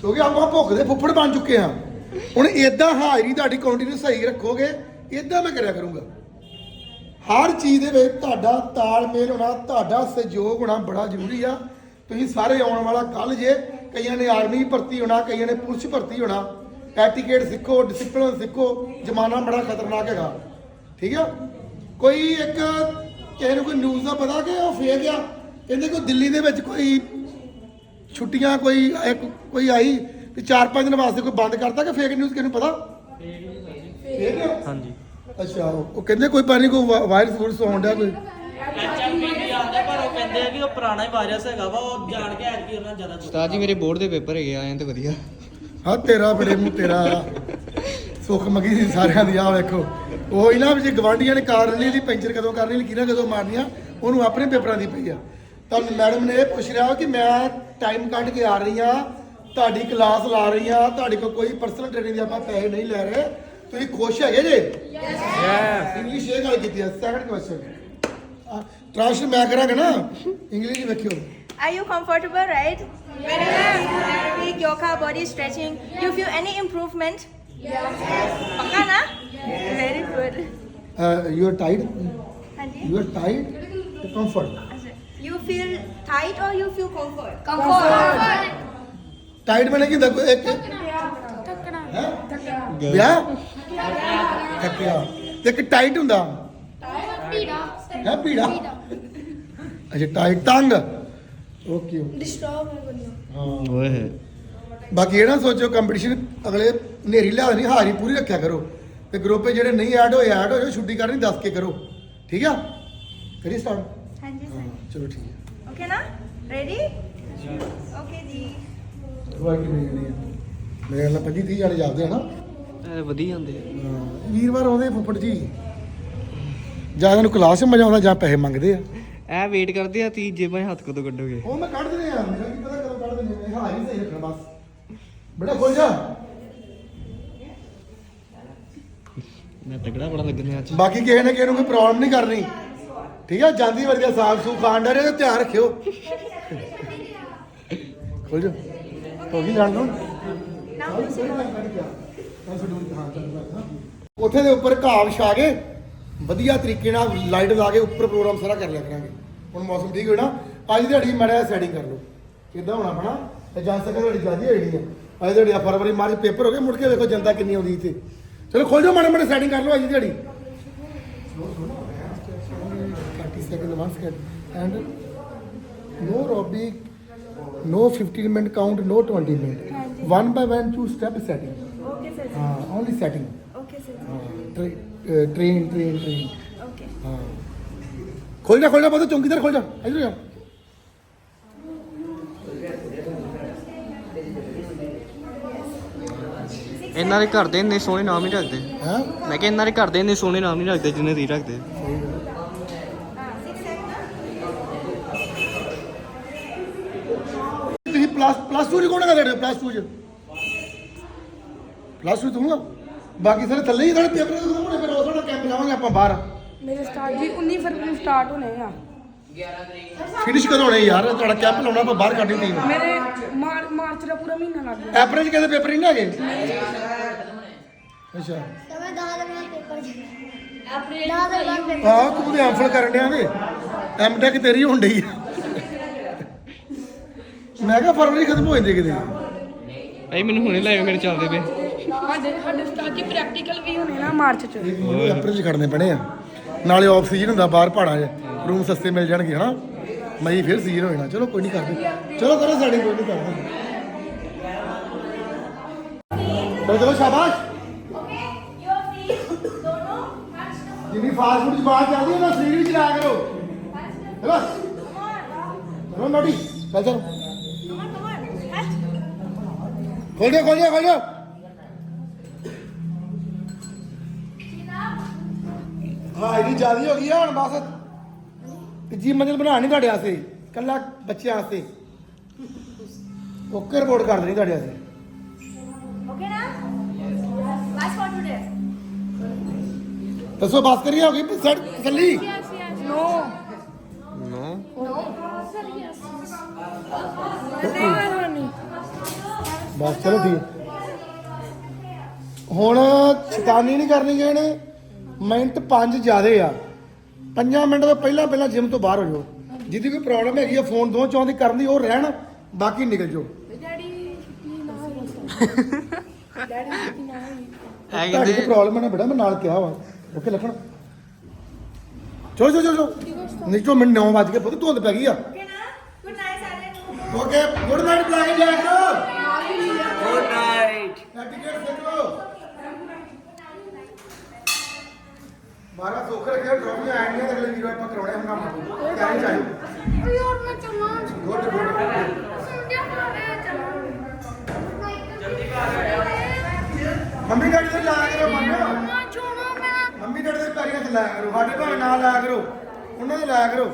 ਕਿਉਂਕਿ ਆਪਾਂ ਭੁੱਖ ਦੇ ਫੁੱਫੜ ਬਣ ਚੁੱਕੇ ਹਾਂ ਹੁਣ ਇਦਾਂ ਹਾਜ਼ਰੀ ਤੁਹਾਡੀ ਕੰਟੀਨਿਊ ਸਹੀ ਰੱਖੋਗੇ ਇਦਾਂ ਮੈਂ ਕਰਿਆ ਕਰੂੰਗਾ। ਹਰ ਚੀਜ਼ ਦੇ ਵਿੱਚ ਤੁਹਾਡਾ ਤਾਲਮੇਲ ਹੋਣਾ ਤੁਹਾਡਾ ਸਹਿਯੋਗ ਹੋਣਾ ਬੜਾ ਜ਼ਰੂਰੀ ਆ। ਤੁਸੀਂ ਸਾਰੇ ਆਉਣ ਵਾਲਾ ਕੱਲ ਜੇ ਕਈਆਂ ਨੇ ਆਰਮੀ ਭਰਤੀ ਹੋਣਾ ਕਈਆਂ ਨੇ ਪੁਲਿਸ ਭਰਤੀ ਹੋਣਾ ਐਟੀਕੇਟ ਸਿੱਖੋ ਡਿਸਪਲਿਨ ਸਿੱਖੋ ਜ਼ਮਾਨਾ ਬੜਾ ਖਤਰਨਾਕ ਹੈਗਾ। ਠੀਕ ਆ? ਕੋਈ ਇੱਕ ਕਿਸੇ ਨੂੰ ਕੋਈ ਨਿਊਜ਼ ਦਾ ਪਤਾ ਕਿ ਉਹ ਫੇਕ ਆ? ਕਹਿੰਦੇ ਕੋਈ ਦਿੱਲੀ ਦੇ ਵਿੱਚ ਕੋਈ ਛੁੱਟੀਆਂ ਕੋਈ ਇੱਕ ਕੋਈ ਆਈ ਵੀ 4-5 ਦਿਨ ਵਾਸਤੇ ਕੋਈ ਬੰਦ ਕਰਤਾ ਕਿ ਫੇਕ ਨਿਊਜ਼ ਕਿਹਨੂੰ ਪਤਾ? ਫੇਕ ਆ? ਹਾਂਜੀ। ਅੱਛਾ ਉਹ ਕਹਿੰਦੇ ਕੋਈ ਪਾਣੀ ਵਾ- ਵਾਇਰਸ ਵੂਰਸ ਡਿਆ ਕੋਈ ਐਚਐਮਪੀ ਆਉਂਦਾ ਪਰ ਉਹ ਕਹਿੰਦੇ ਆ ਵੀ ਉਹ ਪੁਰਾਣਾ ਹੀ ਵਾਇਰਸ ਹੈਗਾ ਵਾ ਉਹ ਜਾਣ ਕੇ ਐਤਕੀ ਉਹਨਾਂ ਜ਼ਿਆਦਾ ਉਸਤਾਦ ਜੀ ਮੇਰੇ ਬੋਰਡ ਦੇ ਪੇਪਰ ਹੈਗੇ ਆਏ ਤੇ ਵਧੀਆ। ਹਾਂ ਤੇਰਾ ਬੜੇ ਮੂੰਹ ਤੇਰਾ। ਸੁੱਖ ਮੰਗੀ ਸੀ ਸਾਰਿਆਂ ਦੀ ਆ ਵੇਖੋ। ਉਹ ਹੀ ਨਾ ਜੇ ਗਵਾਂਢੀਆਂ ਨੇ ਕਾਰ ਲਈ ਦੀ ਪੈਂਚਰ ਕਦੋਂ ਕਰਨੀ ਲਕੀਰਾਂ ਕਦੋਂ ਮਾਰਨੀਆਂ ਉਹਨੂੰ ਆਪਣੇ ਪੇਪਰਾਂ ਦੀ ਪਈ ਆ। ਤਾਂ ਮੈਡਮ ਨੇ ਇਹ ਪੁੱਛ ਰਿਹਾ ਕਿ ਮੈਂ ਟਾਈਮ ਕੱਢ ਕੇ ਆ ਰਹੀ ਆ ਤੁਹਾਡੀ ਕਲਾਸ ਲਾ ਰਹੀ ਆ ਤੁਹਾਡੇ ਕੋਲ ਕੋਈ ਪਰਸਨਲ ਟ੍ਰੇਨਿੰਗ ਦੇ ਆਪਾਂ ਪੈਸੇ ਨਹੀਂ ਲੈ ਰਹੇ। ਤੁਸੀਂ ਖੁਸ਼ ਹੈਗੇ ਜੇ ਯੈਸ ਇੰਗਲਿਸ਼ ਇਹ ਗੱਲ ਕੀਤੀ ਹੈ ਸੈਕੰਡ ਕੁਐਸਚਨ ਟ੍ਰਾਂਸਲੇਟ ਮੈਂ ਕਰਾਂਗਾ ਨਾ ਇੰਗਲਿਸ਼ ਵੇਖਿਓ Are you comfortable, right? Aerobic, yoga, body stretching. You feel any improvement? Yes. Paka na? Very good. You are tight Hanji? You are tight comfort You feel tight or you feel comfort? Comfort tight ਬਣੇ ਕੀ ਕੋਈ ਇੱਕ ਹੈ ਵਿਆਹ ਥੱਕਿਆ ਤੇ ਇੱਕ tight ਹੁੰਦਾ। ਪੀੜਾ। ਹੈ ਪੀੜਾ? ਅੱਛਾ ਟਾਈਟ ਤੰਗ ਓਕੇ ਡਿਸਟਰਬ ਹੋ? ਗਈ ਹਾਂ ਓਏ। ਬਾਕੀ ਇਹ ਨਾ ਸੋਚੋ ਕੰਪੀਟੀਸ਼ਨ ਅਗਲੇ ਨੇਰੀ ਲਿਆ ਨਹੀਂ ਹਾਰੀ ਪੂਰੀ ਰੱਖਿਆ ਕਰੋ। ਤੇ ਗਰੁੱਪ ਜਿਹੜੇ ਨਹੀਂ ਐਡ ਹੋਏ ਐਡ ਹੋ ਜਾਓ ਛੁੱਟੀ ਕਰਨੀ ਦੱਸ ਕੇ ਕਰੋ। ਠੀਕ ਆ? ਕਰੀ ਸਟਾਰਟ Hanji, sir. ਚਲੋ ਠੀਕ ਹੈ Okay na? Ready? Okay, ji. ਵਾਹ ਕਿ ਨਹੀਂ ਮੇਰੇ ਨਾਲ 25 30 ਜਾਣੇ ਜਾਂਦੇ ਆ ਨਾ। ਵਧੀਆ ਹੁੰਦੇ ਆ। ਹਾਂ, ਵੀਰਵਾਰ ਆਉਂਦੇ ਫੁੱਫੜ ਜੀ। ਜਾਂ ਇਹਨਾਂ ਨੂੰ ਕਲਾਸ 'ਚ ਮਜ਼ਾ ਆਉਂਦਾ ਜਾਂ ਪੈਸੇ ਮੰਗਦੇ ਆ। ਇਹ ਵੇਟ ਕਰਦੇ ਆ ਤੀ ਜੇਬਾਂ 'ਚ ਹੱਥ ਕਦੋਂ ਕੱਢੋਗੇ? ਉਹ ਮੈਂ ਕੱਢ ਦਿੰਦੇ ਆ ਮੇਰਾ ਕੀ ਪਤਾ ਕਦੋਂ ਕੱਢ ਦਿੰਦੇ ਮੈਂ ਹਾਂ ਹੀ ਸਹੀ ਰੱਖਣਾ ਬਸ। ਬੜਾ ਖੁੱਲ ਜਾ। ਮੈਂ ਤਗੜਾ ਬੜਾ ਲੱਗਣੇ ਅੱਜ। ਬਾਕੀ ਕਿਸੇ ਨੇ ਕਿਸੇ ਨੂੰ ਕੋਈ ਪ੍ਰੋਬਲਮ ਨਹੀਂ ਕਰਨੀ। ਠੀਕ ਆ ਜਾਂਦੀ ਵਰਗਾ ਸਾਫ਼ ਸੂ ਖਾਣ ਡਰੇ ਤੇ ਧਿਆਨ ਰੱਖਿਓ। ਖੁੱਲ ਜਾ। ਹੋ ਗਈ ਜਾਣ ਦੋ ਉੱਥੇ ਦੇ ਉੱਪਰ ਘਾਹ ਵਿਛਾ ਕੇ ਵਧੀਆ ਤਰੀਕੇ ਨਾਲ ਲਾਈਟ ਲਾ ਕੇ ਉੱਪਰ ਪ੍ਰੋਗਰਾਮ ਸਾਰਾ ਕਰ ਲਿਆ ਕਰਾਂਗੇ। ਹੁਣ ਮੌਸਮ ਠੀਕ ਹੋਣਾ ਅੱਜ ਦਿਹਾੜੀ ਮੜਿਆ ਸੈਟਿੰਗ ਕਰ ਲਓ। ਕਿੱਦਾਂ ਹੋਣਾ ਆਪਣਾ ਤੇ ਜਾਂ ਸਕਰ ਤੁਹਾਡੀ ਹੋਈ ਨਹੀਂ ਆ। ਅੱਜ ਦਿਹਾੜੀ ਫਰਵਰੀ ਮਾਰਚ ਪੇਪਰ ਹੋ ਗਏ ਮੁੜ ਕੇ ਵੇਖੋ ਜਨਤਾ ਕਿੰਨੀ ਆਉਂਦੀ ਇੱਥੇ। ਚਲੋ ਖੋਲ ਜਾਓ ਮਾੜੇ ਮਾੜੇ ਸੈਟਿੰਗ ਕਰ ਲਓ ਅੱਜ ਦੀ ਦਿਹਾੜੀ 30 second one second and no aerobic no 15 minute count no 20 minute one by one two step setting ਹਾਂ only setting okay sir train train train okay ਹਾਂ। ਖੋਲ ਜਾ ਖੋਲ ਜਾ ਬਹੁਤ ਚੌਂਕੀਦਾਰ ਖੋਲ ਜਾ। ਇਧਰ ਜਾ। ਇਹਨਾਂ ਦੇ ਘਰ ਦੇ ਇੰਨੇ ਸੋਹਣੇ ਨਾਮ ਨਹੀਂ ਰੱਖਦੇ। ਹਾਂ? ਮੈਂ ਕਿਹਾ ਇਹਨਾਂ ਦੇ ਘਰ ਦੇ ਇੰਨੇ ਸੋਹਣੇ ਨਾਮ ਨਹੀਂ ਰੱਖਦੇ ਜਿੰਨੇ ਦੀ ਰੱਖਦੇ। ਤੁਸੀਂ ਪਲੱਸ ਪਲੱਸ 2 ਰਿਕਾਰਡ ਕਰ ਪਲੱਸ 2 ਚ? ਪਲੱਸ 2 ਤੂੰ ਆ। ਬਾਕੀ ਸਾਰੇ ਥੱਲੇ ਹੀ ਤੁਹਾਡੇ ਪੇਪਰ ਦੇ ਕੋਲ ਫਿਰ ਉਹ ਥੋੜਾ ਕੈਂਪ ਲਾਵਾਂਗੇ ਆਪਾਂ ਬਾਹਰ। ਮੇਰੇ ਸਟਾਰਟ ਜੀ 19 ਫਰਵਰੀ ਨੂੰ ਸਟਾਰਟ ਹੋਣੇ ਆ। ਫਿਨਿਸ਼ ਕਦੋਂ ਹੋਣੇ ਯਾਰ? ਤੁਹਾਡਾ ਕੈਂਪ ਲਾਉਣਾ ਆਪਾਂ ਬਾਹਰ ਕੱਢਣੀ ਟੀਮ ਮੇਰੇ ਮਾਰ- ਮਾਰਚ ਦਾ ਪੂਰਾ ਮਹੀਨਾ ਲੱਗ ਗਿਆ। ਅਪ੍ਰੈਲ ਚ ਕਹਿੰਦੇ ਪੇਪਰ ਹੀ ਨਹੀਂ ਹੈਗੇ? ਅੱਛਾ। ਸਮਾਂ 10 ਦਿਨ ਬਾਅਦ ਪੇਪਰ 10 ਦਿਨ ਬਾਅਦ ਪੇਪਰ ਆਹ ਤੂੰ ਤੇ ਐਮਫਲ ਕਰਨ ਡਿਆ ਵੇ। ਐਮਟੈਕ ਤੇਰੀ ਹੋਣ ਡਈ ਆ। ਮੈਂ ਕਿਹਾ ਫਰਵਰੀ ਖਤਮ ਹੋ ਜਾਂਦੀ ਕਿਤੇ। ਭਾਈ ਮੈਨੂੰ ਹੁਣੇ ਲਾਇਓ ਮੇਰੇ ਚੱਲਦੇ ਪਏ। ਸਾਡੇ ਸਾਡੇ ਸਟਾਰਟ ਜੀ ਪ੍ਰੈਕਟੀਕਲ ਵੀ ਹੋਣੇ ਨਾ ਮਾਰਚ ਚ। ਅਪ੍ਰੈਲ ਚ ਖੜਨੇ ਪੈਣੇ ਆ। ਨਾਲੇ ਆਕਸੀਜਨ ਹੁੰਦਾ, ਬਾਹਰ ਪਹਾੜਾਂ 'ਚ। ਰੂਮ ਸਸਤੇ ਮਿਲ ਜਾਣਗੇ, ਹਨਾ? ਮਈ ਫਿਰ ਸੀਜ਼ਨ ਹੋ ਜਾਣਾ ਚਲੋ, ਕੋਈ ਨਹੀਂ ਕਰਦੇ। ਚਲੋ, ਕਰੋ ਸਾਡੀ ਕੋਈ ਨਹੀਂ ਕਰਦੇ। ਚਲੋ ਚਲੋ, ਸ਼ਾਬਾਸ਼। ਜਿੰਨੀ ਫਾਸਟ ਫੂਡ ਦੀ ਬਾਤ ਚੱਲਦੀ ਹੈ ਨਾ, ਸਰੀਰ ਵੀ ਚਲਾਇਆ ਕਰੋ। ਚਲੋ ਚਲੋ ਨੋਟੀ। ਚੱਲ, ਚਲੋ। ਖੋਲ ਦਿਓ, ਖੋਲ ਤਿਆਰੀ ਜ਼ਿਆਦੀ ਹੋ ਗਈ ਆ ਹੁਣ ਬਸ। ਤੀਜੀ ਮੰਜ਼ਿਲ ਬਣਾਣੀ ਤੁਹਾਡੇ ਵਾਸਤੇ ਕੱਲਾ ਬੱਚਿਆਂ ਵਾਸਤੇ। ਓਕੇ ਰਿਪੋਰਟ ਕਰ ਦੇਣੀ ਤੁਹਾਡੇ ਵਾਸਤੇ। Okay na? Last one today. ਦੱਸੋ ਬਸ ਕਰੀਏ ਹੋ ਗਈ ਸੈਟ ਚੱਲੀ? ਨੋ ਨੋ ਬਸ ਚਲੋ ਠੀਕ। ਹੁਣ ਸ਼ੈਤਾਨੀ ਨਹੀਂ ਕਰਨੀ ਗਏ ਨੇ। ਮਿੰਟ 5 ਜ਼ਿਆਦੇ ਆ। 5 ਮਿੰਟ ਤੋਂ ਪਹਿਲਾਂ ਪਹਿਲਾਂ ਜਿਮ ਤੋਂ ਬਾਹਰ ਹੋ ਜਾਓ। ਜਿਹਦੀ ਕੋਈ ਪ੍ਰੋਬਲਮ ਹੈਗੀ ਆ ਫੋਨ ਦੋ ਚੌਂ ਦੀ ਕਰਨ ਦੀ ਉਹ ਰਹਿਣ ਬਾਕੀ ਨਿਕਲ ਜਾਓ। ਐ ਤੁਹਾਡੀ ਕਹਿੰਦੇ ਕੋਈ ਪ੍ਰੋਬਲਮ ਹੈ ਨਾ? ਬੇਟਾ ਮੈਂ ਨਾਲ ਕਿਹਾ ਵਾ। ਓਕੇ ਲਖਣ। ਚਲੋ ਚਲੋ ਚਲੋ ਚਲੋ। ਨੀਚੋ ਮਿੰਟ 9 ਵਜ ਗਏ ਪੁੱਤ ਧੁੰਦ ਪੈ ਗਈ ਆ. ਓਕੇ ਗੁੱਡ ਨਾਈਟ ਬੁਲਾ ਕੇ ਜਾਇਆ ਕਰੋ ਗੁੱਡ ਨਾਈਟ। ਐਟੀਕੇਟ ਸਿੱਖੋ ਮਾਰਾ ਸੁੱਖ ਰੱਖਿਆ ਟਰੋਫੀਆਂ ਆਣੀਆਂ ਤੇ ਅਗਲੇ ਵੀਰੋ ਆਪਾਂ ਕਰਾਉਣੇ ਹੁਣ ਕੰਮ ਕਿਆ ਚਾਹੀਏ ਯਾਰ ਮੈਂ ਚੱਲਾਂ। Good good. ਸੰਧਿਆ ਮਾਰੇ ਚੱਲਾਂ। ਮੰਮੀ ਡੈਡੀ ਦੇ ਲਾਇਆ ਕਰੋ ਮੰਮੀ ਮੈਂ ਚੋਣਾ ਮੈਂ। ਮੰਮੀ ਡੈਡੀ ਦੇ ਪੈਰੀਆਂ 'ਚ ਲਾਇਆ ਕਰੋ। ਸਾਡੇ ਭਾਵੇਂ ਨਾ ਲਾਇਆ ਕਰੋ। ਉਹਨਾਂ ਦੇ ਲਾਇਆ ਕਰੋ।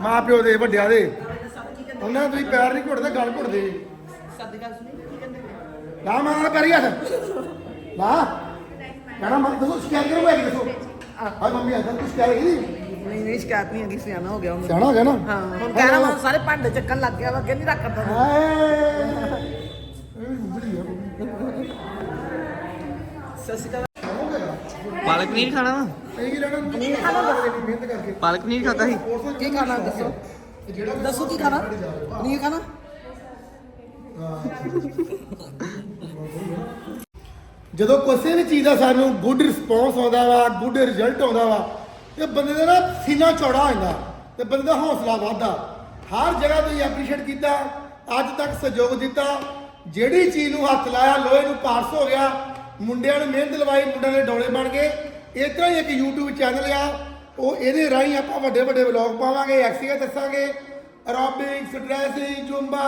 ਮਾਂ ਪਿਓ ਦੇ ਵੱਡਿਆਂ ਦੇ। ਉਹਨਾਂ ਦੇ ਤੁਸੀਂ ਪੈਰ ਨਹੀਂ ਘੁੱਟਦੇ ਗੱਲ ਘੁੱਟਦੇ। ਲਾ ਮਾਂ ਨਾਲ ਪੈਰੀ ਹੱਥ। ਲਾ। ਕਹਿਣਾ ਮੈਂ ਦੱਸੋ ਸ਼ਿਕਾਇਤ ਕਰੋ ਹੈਗੀ ਦੱਸੋ ਹਾਂ ਮੰਮੀ ਆਦਾ ਤੂੰ ਸ਼ਿਕਾਇਤ ਹੈਗੀ ਨਹੀਂ ਨਹੀਂ ਸ਼ਿਕਾਇਤ ਨਹੀਂ ਹੈਗੀ ਸਿਆਣਾ ਹੋ ਗਿਆ ਹੁਣ ਸਿਆਣਾ ਹੋ ਗਿਆ ਨਾ ਹਾਂ ਹੁਣ ਕਹਿਣਾ ਵਾ ਸਾਰੇ ਭਾਂਡੇ ਚੱਕਣ ਲੱਗ ਗਿਆ ਵਾ ਅੱਗੇ ਨਹੀਂ ਰੱਖਦਾ ਹਾਏ ਇਹ ਬੁੜੀ ਆ ਸਤਿ ਸ਼੍ਰੀ ਅਕਾਲ ਹੋ ਗਿਆ ਪਾਲਕ ਪਨੀਰ ਖਾਣਾ ਵਾ ਇਹ ਕੀ ਲੈਣਾ ਨਹੀਂ ਖਾਣਾ ਮਿਹਨਤ ਕਰਕੇ ਪਾਲਕ ਪਨੀਰ ਖਾਦਾ ਸੀ ਕੀ ਖਾਣਾ ਦੱਸੋ ਦੱਸੋ ਕੀ ਖਾਣਾ ਨਹੀਂ ਖਾਣਾ ਜਦੋਂ ਕਿਸੇ ਵੀ ਚੀਜ਼ ਦਾ ਸਾਨੂੰ ਗੁੱਡ ਰਿਸਪੌਂਸ ਆਉਂਦਾ ਵਾ ਗੁੱਡ ਰਿਜ਼ਲਟ ਆਉਂਦਾ ਵਾ, ਤੇ ਬੰਦੇ ਦਾ ਨਾ ਸੀਨਾ ਚੌੜਾ ਹੋ ਜਾਂਦਾ ਤੇ ਬੰਦੇ ਦਾ ਹੌਸਲਾ ਵਧਦਾ। ਹਰ ਜਗ੍ਹਾ ਤੁਸੀਂ ਐਪਰੀਸ਼ੀਏਟ ਕੀਤਾ, ਅੱਜ ਤੱਕ ਸਹਿਯੋਗ ਦਿੱਤਾ। ਜਿਹੜੀ ਚੀਜ਼ ਨੂੰ ਹੱਥ ਲਾਇਆ, ਲੋਹੇ ਨੂੰ ਪਾਰਸ ਹੋ ਗਿਆ, ਮੁੰਡਿਆਂ ਨੂੰ ਮਿਹਨਤ ਲਵਾਈ, ਮੁੰਡਿਆਂ ਦੇ ਡੋਲੇ ਬਣ ਗਏ। ਇਸ ਤਰ੍ਹਾਂ ਹੀ ਇੱਕ YouTube ਚੈਨਲ ਆ, ਉਹ ਇਹਦੇ ਰਾਹੀਂ ਆਪਾਂ ਵੱਡੇ ਵੱਡੇ ਵਲੌਗ ਪਾਵਾਂਗੇ ਐਕਸੀਆ ਦੱਸਾਂਗੇ। Aerobics dressing zumba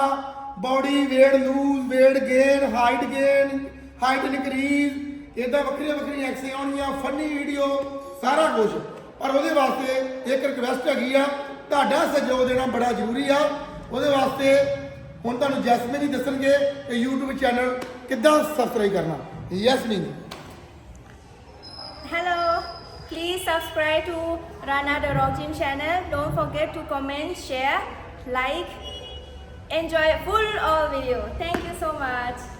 body weight lose weight gain height gain height increase ਇਦਾਂ ਵੱਖਰੀਆਂ ਵੱਖਰੀਆਂ ਐਕਸੀਆਂ ਆਉਣੀਆਂ ਫਨੀ ਵੀਡੀਓ ਸਾਰਾ ਕੁਝ ਪਰ ਉਹਦੇ ਵਾਸਤੇ ਇੱਕ ਰਿਕਵੈਸਟ ਹੈਗੀ ਆ ਤੁਹਾਡਾ ਸਹਿਯੋਗ ਦੇਣਾ ਬੜਾ ਜ਼ਰੂਰੀ ਆ ਉਹਦੇ ਵਾਸਤੇ ਹੁਣ ਤੁਹਾਨੂੰ ਜੈਸਮੀਨ ਹੀ ਦੱਸਣਗੇ ਕਿ YouTube ਚੈਨਲ ਕਿੱਦਾਂ ਸਬਸਕ੍ਰਾਈਬ ਕਰਨਾ ਯੈਸਮੀਨ Hello. Please subscribe to Rana the Rock Gym channel. Don't forget to comment, share, like, enjoy full all video. Thank you so much.